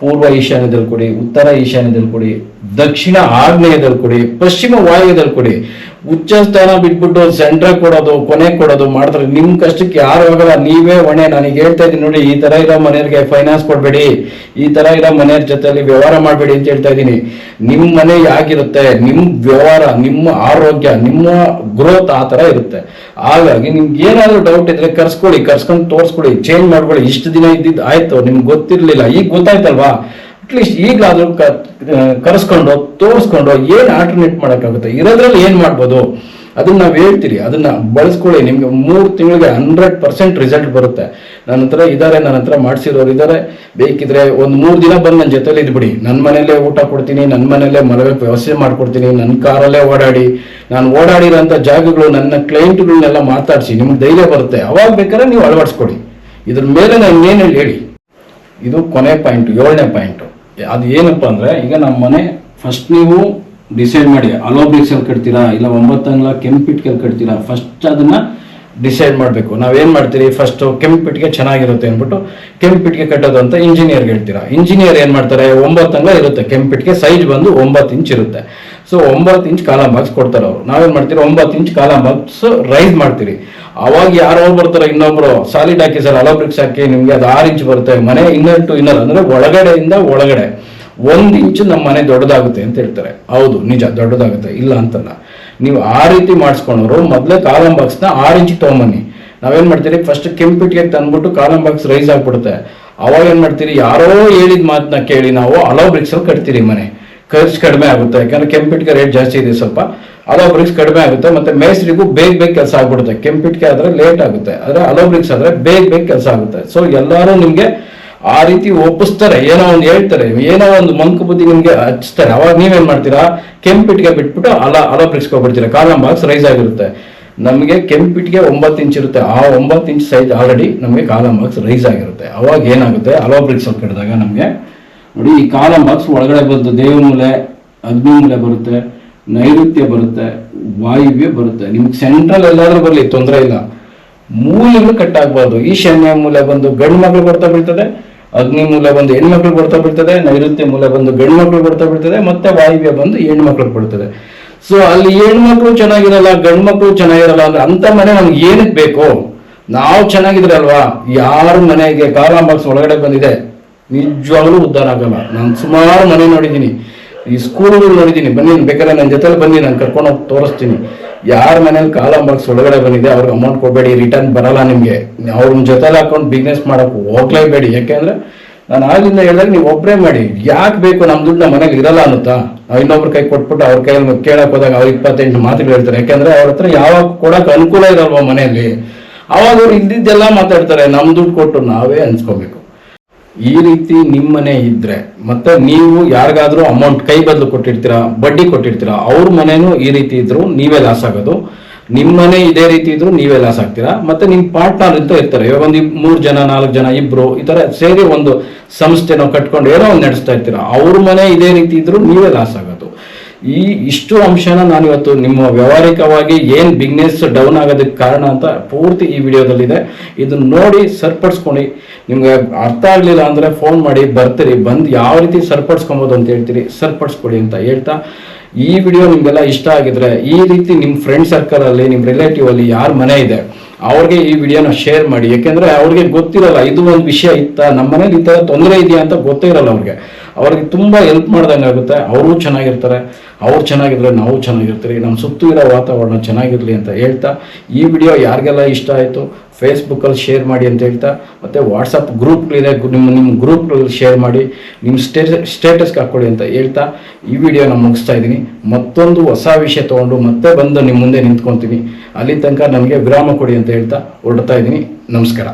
ಪೂರ್ವ ಈಶಾನ್ಯದಲ್ಲಿ ಕೊಡಿ, ಉತ್ತರ ಈಶಾನ್ಯದಲ್ಲಿ ಕೊಡಿ. ದಕ್ಷಿಣ ಆಗ್ನೇಯದಲ್ಲಿ ಕೊಡಿ, ಪಶ್ಚಿಮ ವಾಯುವ್ಯದಲ್ಲಿ ಕೊಡಿ. ಉಚ್ಚ ಸ್ಥಾನ ಬಿಟ್ಬಿಟ್ಟು ಸೆಂಟ್ರ ಕೊಡೋದು, ಕೊನೆ ಕೊಡೋದು ಮಾಡಿದ್ರೆ ನಿಮ್ ಕಷ್ಟಕ್ಕೆ ಯಾರು ಹೋಗಲ್ಲ, ನೀವೇ ಹೊಣೆ. ನನಗೆ ಹೇಳ್ತಾ ಇದ್ದೀನಿ ನೋಡಿ, ಈ ತರ ಇರೋ ಮನೆಯವ್ರಿಗೆ ಫೈನಾನ್ಸ್ ಕೊಡ್ಬೇಡಿ. ಈ ತರ ಇರೋ ಮನೆಯವ್ರ ಜೊತೆಯಲ್ಲಿ ವ್ಯವಹಾರ ಮಾಡಬೇಡಿ ಅಂತ ಹೇಳ್ತಾ ಇದ್ದೀನಿ. ನಿಮ್ ಮನೆ ಯಾಗಿರುತ್ತೆ? ನಿಮ್ ವ್ಯವಹಾರ, ನಿಮ್ಮ ಆರೋಗ್ಯ, ನಿಮ್ಮ ಗ್ರೋತ್ ಆ ತರ ಇರುತ್ತೆ. ಹಾಗಾಗಿ ನಿಮ್ಗೆ ಏನಾದ್ರು ಡೌಟ್ ಇದ್ರೆ ಕರ್ಸ್ಕೊಳ್ಳಿ, ಕರ್ಸ್ಕೊಂಡು ತೋರಿಸ್ಕೊಳ್ಳಿ. ಚೇಂಜ್ ಮಾಡ್ಕೊಳ್ಳಿ. ಇಷ್ಟು ದಿನ ಇದ್ದಿದ್ದು ಆಯ್ತು, ನಿಮ್ಗೆ ಗೊತ್ತಿರ್ಲಿಲ್ಲ. ಈಗ ಗೊತ್ತಾಯ್ತಲ್ವಾ? ಅಟ್ಲೀಸ್ಟ್ ಈಗಲಾದ್ರೂ ಕರೆಸ್ಕೊಂಡು, ತೋರಿಸ್ಕೊಂಡು ಏನ್ ಆಲ್ಟರ್ನೇಟ್ ಮಾಡೋಕ್ಕಾಗುತ್ತೆ? ಇರೋದ್ರಲ್ಲಿ ಏನು ಮಾಡ್ಬೋದು? ಅದನ್ನ ನಾವು ಹೇಳ್ತೀರಿ. ಅದನ್ನ ಬಳಸ್ಕೊಳ್ಳಿ. ನಿಮ್ಗೆ ಮೂರು ತಿಂಗಳಿಗೆ ಹಂಡ್ರೆಡ್ ಪರ್ಸೆಂಟ್ ರಿಸಲ್ಟ್ ಬರುತ್ತೆ. ನನ್ನ ಹತ್ರ ಇದಾರೆ ನನ್ನ ಹತ್ರ ಮಾಡಿಸಿರೋರು ಇದಾರೆ. ಬೇಕಿದ್ರೆ ಒಂದು ಮೂರು ದಿನ ಬಂದು ನನ್ನ ಜೊತೆಲಿ ಇದ್ಬಿಡಿ ನನ್ನ ಮನೆಯಲ್ಲೇ ಊಟ ಕೊಡ್ತೀನಿ ನನ್ನ ಮನೆಯಲ್ಲೇ ಮಲಗಕ್ಕೆ ವ್ಯವಸ್ಥೆ ಮಾಡ್ಕೊಡ್ತೀನಿ ನನ್ನ ಕಾರಲ್ಲೇ ಓಡಾಡಿ. ನಾನು ಓಡಾಡಿರೋಂಥ ಜಾಗಗಳು, ನನ್ನ ಕ್ಲೈಂಟ್ಗಳನ್ನೆಲ್ಲ ಮಾತಾಡಿಸಿ. ನಿಮ್ಗೆ ಧೈರ್ಯ ಬರುತ್ತೆ. ಅವಾಗ ಬೇಕಾದ್ರೆ ನೀವು ಅಳವಡಿಸ್ಕೊಡಿ. ಇದ್ರ ಮೇಲೆ ನಾನು ಏನು ಹೇಳಿ? ಇದು ಕೊನೆ ಪಾಯಿಂಟ್ ಏಳನೇ ಪಾಯಿಂಟ್ ಅದು ಏನಪ್ಪ ಅಂದ್ರೆ, ಈಗ ನಮ್ಮ ಮನೆ ಫಸ್ಟ್ ನೀವು ಡಿಸೈಡ್ ಮಾಡಿ ಅಲೋ ಬ್ರಿಕ್ಸ್ ಅಲ್ಲಿ ಕಟ್ತೀರಾ, ಇಲ್ಲ ಒಂಬತ್ತು ಅಂಗ್ಲ ಕೆಂಪಿಟ್ಕಲ್ಲಿ ಕಟ್ತೀರಾ ಫಸ್ಟ್ ಅದನ್ನ ಡಿಸೈಡ್ ಮಾಡಬೇಕು. ನಾವೇನು ಮಾಡ್ತೀರಿ ಫಸ್ಟ್ ಕೆಂಪಿಟ್ಗೆ ಚೆನ್ನಾಗಿರುತ್ತೆ ಅಂದ್ಬಿಟ್ಟು ಕೆಂಪಿಟ್ಗೆ ಕಟ್ಟೋದು ಅಂತ ಇಂಜಿನಿಯರ್ಗೆ ಹೇಳ್ತೀರಾ. ಇಂಜಿನಿಯರ್ ಏನು ಮಾಡ್ತಾರೆ, ಒಂಬತ್ತು ಅಂಗ್ಲ ಇರುತ್ತೆ ಕೆಂಪಿಟ್ಗೆ ಸೈಜ್ ಬಂದು ಒಂಬತ್ತು ಇಂಚ್ ಇರುತ್ತೆ. ಸೊ ಒಂಬತ್ತು ಇಂಚ್ ಕಾಲಂ ಬಾಕ್ಸ್ ಕೊಡ್ತಾರೆ ಅವರು. ನಾವೇನ್ ಮಾಡ್ತೀರಿ? ಒಂಬತ್ತು ಇಂಚ್ ಕಾಲಂ ಬಾಕ್ಸ್ ರೈಸ್ ಮಾಡ್ತೀರಿ. ಅವಾಗ ಯಾರೋ ಬರ್ತಾರೆ ಇನ್ನೊಬ್ರು ಸಾಲಿಡ್ ಹಾಕಿ ಸರ್ ಅಲೋ ಬ್ರಿಕ್ಸ್ ಹಾಕಿ, ನಿಮ್ಗೆ ಅದು ಆರು ಇಂಚ್ ಬರುತ್ತೆ. ಮನೆ ಇನ್ನರ್ ಟು ಇನ್ನರ್ ಅಂದ್ರೆ ಒಳಗಡೆಯಿಂದ ಒಳಗಡೆ. ಒಂದ್ ಇಂಚು ನಮ್ಮ ಮನೆ ದೊಡ್ಡದಾಗುತ್ತೆ ಅಂತ ಹೇಳ್ತಾರೆ. ಹೌದು, ನಿಜ, ದೊಡ್ಡದಾಗುತ್ತೆ. ಇಲ್ಲ ಅಂತಲ್ಲ. ನೀವು ಆ ರೀತಿ ಮಾಡಿಸ್ಕೊಂಡವರು ಮೊದಲೇ ಕಾಲಂ ಬಾಕ್ಸ್ನ ಆರು ಇಂಚ್ ತೊಗೊಂಬನ್ನಿ. ನಾವೇನ್ ಮಾಡ್ತೀರಿ? ಫಸ್ಟ್ ಕೆಂಪಿಟ್ಗೆ ತಂದ್ಬಿಟ್ಟು ಕಾಲಂ ಬಾಕ್ಸ್ ರೈಸ್ ಆಗ್ಬಿಡುತ್ತೆ. ಅವಾಗ ಏನ್ ಮಾಡ್ತೀರಿ? ಯಾರೋ ಹೇಳಿದ ಮಾತನ್ನ ಕೇಳಿ ನಾವು ಅಲೋ ಬ್ರಿಕ್ಸ್ ಕಟ್ತೀರಿ ಮನೆ. ಖರ್ಚು ಕಡಿಮೆ ಆಗುತ್ತೆ. ಯಾಕಂದ್ರೆ ಕೆಂಪಿಟ್ಕೆ ರೇಟ್ ಜಾಸ್ತಿ ಇದೆ ಸ್ವಲ್ಪ. ಅಲೋ ಬ್ರಿಕ್ಸ್ ಕಡಿಮೆ ಆಗುತ್ತೆ, ಮತ್ತೆ ಮೇಸ್ತ್ರಿಗೂ ಬೇಗ ಬೇಗ ಕೆಲಸ ಆಗ್ಬಿಡುತ್ತೆ. ಕೆಂಪಿಟ್ಕೆ ಆದ್ರೆ ಲೇಟ್ ಆಗುತ್ತೆ. ಆದ್ರೆ ಅಲೋ ಬ್ರಿಕ್ಸ್ ಆದ್ರೆ ಬೇಗ ಬೇಗ ಕೆಲಸ ಆಗುತ್ತೆ. ಸೊ ಎಲ್ಲರೂ ನಿಮ್ಗೆ ಆ ರೀತಿ ಒಪ್ಪಿಸ್ತಾರೆ. ಏನೋ ಒಂದು ಹೇಳ್ತಾರೆ. ಏನೋ ಒಂದು ಮಂಕು ಬುದ್ಧಿ ನಿಮ್ಗೆ ಹಚ್ತಾರೆ. ಅವಾಗ ನೀವೇನ್ ಮಾಡ್ತೀರಾ? ಕೆಂಪಿಟ್ಗೆ ಬಿಟ್ಬಿಟ್ಟು ಅಲ, ಅಲೋ ಬ್ರಿಕ್ಸ್ ಹೋಗ್ಬಿಡ್ತೀರಾ. ಕಾಲಂ ಬಾಕ್ಸ್ ರೈಸ್ ಆಗಿರುತ್ತೆ. ನಮಗೆ ಕೆಂಪಿಟ್ಗೆ ಒಂಬತ್ತು ಇಂಚ್ ಇರುತ್ತೆ. ಆ ಒಂಬತ್ತು ಇಂಚ್ ಸೈಜ್ ಆಲ್ರೆಡಿ ನಮಗೆ ಕಾಲಂ ಬಾಕ್ಸ್ ರೈಸ್ ಆಗಿರುತ್ತೆ. ಅವಾಗ ಏನಾಗುತ್ತೆ? ಅಲೋ ಬ್ರಿಕ್ಸ್ ಅಲ್ಲಿ ಕಟ್ಟಿದಾಗ ನಮಗೆ ನೋಡಿ, ಈ ಕಾಲಂ ಬಾಕ್ಸ್ ಒಳಗಡೆ ಬಂದು ದೇವಮೂಲೆ ಅಗ್ನಿಮೂಲೆ ಬರುತ್ತೆ, ನೈಋತ್ಯ ಬರುತ್ತೆ, ವಾಯುವ್ಯ ಬರುತ್ತೆ. ನಿಮ್ಗೆ ಸೆಂಟ್ರಲ್ ಎಲ್ಲಾದ್ರೂ ಬರಲಿ, ತೊಂದರೆ ಇಲ್ಲ. ಮೂಲೆಗಳು ಕಟ್ ಆಗ್ಬಾರ್ದು. ಈಶಾನ್ಯ ಮೂಲೆ ಬಂದು ಗಂಡು ಮಕ್ಳು ಬರ್ತಾ ಬೀಳ್ತದೆ, ಅಗ್ನಿ ಮೂಲೆ ಬಂದು ಹೆಣ್ಮಕ್ಳು ಬರ್ತಾ ಬೀಳ್ತದೆ, ನೈಋತ್ಯ ಮೂಲೆ ಬಂದು ಗಂಡು ಮಕ್ಳು ಬರ್ತಾ ಬೀಳ್ತದೆ, ಮತ್ತೆ ವಾಯುವ್ಯ ಬಂದು ಹೆಣ್ಮಕ್ಳು ಬರ್ತದೆ ಸೊ ಅಲ್ಲಿ ಹೆಣ್ಮಕ್ಳು ಚೆನ್ನಾಗಿರಲ್ಲ, ಗಂಡು ಮಕ್ಳು ಚೆನ್ನಾಗಿರಲ್ಲ ಅಂದ್ರೆ ಅಂತ ಮನೆ ನಮ್ಗೆ ಏನಕ್ಕೆ ಬೇಕು? ನಾವು ಚೆನ್ನಾಗಿದ್ರೆ ಅಲ್ವಾ? ಯಾರ ಮನೆಗೆ ಕಾಲಂ ಬಾಕ್ಸ್ ಒಳಗಡೆ ಬಂದಿದೆ? ನಿಜವಾಗ್ಲೂ ಉದ್ಧಾರ ಆಗಲ್ಲ. ನಾನು ಸುಮಾರು ಮನೆ ನೋಡಿದ್ದೀನಿ. ಈ ಸ್ಕೂಲ್ಗಳು ನೋಡಿದ್ದೀನಿ. ಬನ್ನಿ ಬೇಕಾದ್ರೆ ನನ್ನ ಜೊತೆಲಿ ಬನ್ನಿ, ನಾನು ಕರ್ಕೊಂಡು ಹೋಗಿ ತೋರಿಸ್ತೀನಿ. ಯಾರ ಮನೇಲಿ ಕಾಲ ಮಾರ್ಕ್ಸ್ ಒಳಗಡೆ ಬಂದಿದೆ, ಅವ್ರಿಗೆ ಅಮೌಂಟ್ ಕೊಡಬೇಡಿ ರಿಟರ್ನ್ ಬರಲ್ಲ ನಿಮಗೆ. ಅವ್ರನ್ನ ಜೊತೆಲಿ ಹಾಕೊಂಡು ಬಿಸ್ನೆಸ್ ಮಾಡೋಕ್ಕೆ ಹೋಗ್ಲೇಬೇಡಿ. ಯಾಕೆಂದ್ರೆ ನಾನು ಆಗಿಂದ ಹೇಳಿದ್ರೆ ನೀವು ಒಬ್ಬರೇ ಮಾಡಿ. ಯಾಕೆ ಬೇಕು ನಮ್ಮ ದುಡ್ಡು ನಮ್ಮ ಮನೇಲಿ ಇರಲ್ಲ ಅನ್ನುತ್ತಾ? ಇನ್ನೊಬ್ರ ಕೈ ಕೊಟ್ಬಿಟ್ಟು ಅವ್ರ ಕೈಯಲ್ಲಿ ಕೇಳಕ್ಕೆ ಹೋದಾಗ ಅವ್ರು ಇಪ್ಪತ್ತೆಂಟು ಮಾತುಗಳು ಹೇಳ್ತಾರೆ. ಯಾಕೆಂದ್ರೆ ಅವ್ರ ಹತ್ರ ಯಾವಾಗ ಕೊಡೋಕೆ ಅನುಕೂಲ ಇರಲ್ವಾ ಮನೆಯಲ್ಲಿ? ಅವಾಗ ಅವ್ರು ಇದ್ದಿದ್ದೆಲ್ಲ ಮಾತಾಡ್ತಾರೆ. ನಮ್ಮ ದುಡ್ಡು ಕೊಟ್ಟು ನಾವೇ ಅನ್ಸ್ಕೋಬೇಕು ಈ ರೀತಿ ನಿಮ್ಮನೆ ಇದ್ರೆ, ಮತ್ತೆ ನೀವು ಯಾರಿಗಾದ್ರೂ ಅಮೌಂಟ್ ಕೈ ಬದಲು ಕೊಟ್ಟಿರ್ತೀರಾ, ಬಡ್ಡಿ ಕೊಟ್ಟಿರ್ತೀರಾ, ಅವ್ರ ಮನೇನು ಈ ರೀತಿ ಇದ್ರು ನೀವೇ ಲಾಸ್ ಆಗೋದು. ನಿಮ್ಮನೆ ಇದೇ ರೀತಿ ಇದ್ರು ನೀವೇ ಲಾಸ್ ಆಗ್ತೀರಾ. ಮತ್ತೆ ನಿಮ್ ಪಾರ್ಟ್ನರ್ ಅಂತ ಇರ್ತಾರೆ. ಇವಾಗ ಒಂದು ಮೂರು ಜನ, ನಾಲ್ಕು ಜನ, ಇಬ್ರು ಈ ತರ ಸೇರಿ ಒಂದು ಸಂಸ್ಥೆನೋ ಕಟ್ಕೊಂಡು ಏನೋ ಒಂದು ನಡೆಸ್ತಾ ಇರ್ತೀರಾ. ಅವ್ರ ಮನೆ ಇದೇ ರೀತಿ ಇದ್ರು ನೀವೇ ಲಾಸ್ ಆಗೋದು. ಈ ಇಷ್ಟು ಅಂಶನ ನಾನು ಇವತ್ತು ನಿಮ್ಮ ವ್ಯವಹಾರಿಕವಾಗಿ ಏನ್ ಬಿಸ್ನೆಸ್ ಡೌನ್ ಆಗೋದಕ್ಕೆ ಕಾರಣ ಅಂತ ಪೂರ್ತಿ ಈ ವಿಡಿಯೋದಲ್ಲಿದೆ. ಇದನ್ನ ನೋಡಿ ಸರಿಪಡಿಸ್ಕೊಂಡು ನಿಮ್ಗೆ ಅರ್ಥ ಆಗ್ಲಿಲ್ಲ ಅಂದ್ರೆ ಫೋನ್ ಮಾಡಿ ಬರ್ತೀರಿ, ಬಂದು ಯಾವ ರೀತಿ ಸರಿಪಡಿಸ್ಕೊಬೋದು ಅಂತ ಹೇಳ್ತೀರಿ, ಸರ್ಪಡ್ಸ್ಕೊಡಿ ಅಂತ ಹೇಳ್ತಾ, ಈ ವಿಡಿಯೋ ನಿಮ್ಗೆಲ್ಲ ಇಷ್ಟ ಆಗಿದ್ರೆ ಈ ರೀತಿ ನಿಮ್ಮ ಫ್ರೆಂಡ್ ಸರ್ಕಲ್ ಅಲ್ಲಿ ನಿಮ್ಮ ರಿಲೇಟಿವ್ ಅಲ್ಲಿ ಯಾರ ಮನೆ ಇದೆ ಅವ್ರಿಗೆ ಈ ವಿಡಿಯೋನ ಶೇರ್ ಮಾಡಿ. ಯಾಕೆಂದ್ರೆ ಅವ್ರಿಗೆ ಗೊತ್ತಿರಲ್ಲ, ಇದು ಒಂದು ವಿಷಯ ಇತ್ತ? ನಮ್ಮ ಮನೇಲಿ ಈ ಥರ ತೊಂದರೆ ಇದೆಯಾ ಅಂತ ಗೊತ್ತೇ ಇರಲ್ಲ ಅವ್ರಿಗೆ. ಅವ್ರಿಗೆ ತುಂಬಾ ಹೆಲ್ಪ್ ಮಾಡ್ದಂಗೆ ಆಗುತ್ತೆ. ಅವರು ಚೆನ್ನಾಗಿರ್ತಾರೆ, ಅವ್ರು ಚೆನ್ನಾಗಿದ್ರೆ ನಾವು ಚೆನ್ನಾಗಿರ್ತೀರಿ. ನಮ್ಮ ಸುತ್ತು ಇರೋ ವಾತಾವರಣ ಚೆನ್ನಾಗಿರ್ಲಿ ಅಂತ ಹೇಳ್ತಾ, ಈ ವಿಡಿಯೋ ಯಾರಿಗೆಲ್ಲ ಇಷ್ಟ ಆಯಿತು ಫೇಸ್ಬುಕ್ಕಲ್ಲಿ ಶೇರ್ ಮಾಡಿ ಅಂತ ಹೇಳ್ತಾ, ಮತ್ತು ವಾಟ್ಸಪ್ ಗ್ರೂಪ್ಗಳಿದೆ ನಿಮ್ಮ ನಿಮ್ಮ ಗ್ರೂಪ್ಗಳಲ್ಲಿ ಶೇರ್ ಮಾಡಿ, ನಿಮ್ಮ ಸ್ಟೇಟಸ್ ಸ್ಟೇಟಸ್ಗೆ ಹಾಕ್ಕೊಳ್ಳಿ ಅಂತ ಹೇಳ್ತಾ, ಈ ವಿಡಿಯೋ ನಾನು ಮುಗಿಸ್ತಾ ಇದ್ದೀನಿ. ಮತ್ತೊಂದು ಹೊಸ ವಿಷಯ ತಗೊಂಡು ಮತ್ತೆ ಬಂದು ನಿಮ್ಮ ಮುಂದೆ ನಿಂತ್ಕೊತೀನಿ ಅಲ್ಲಿ ತನಕ ನಮಗೆ ವಿರಾಮ ಕೊಡಿ ಅಂತ ಹೇಳ್ತಾ ಹೊರಡ್ತಾ ಇದ್ದೀನಿ. ನಮಸ್ಕಾರ.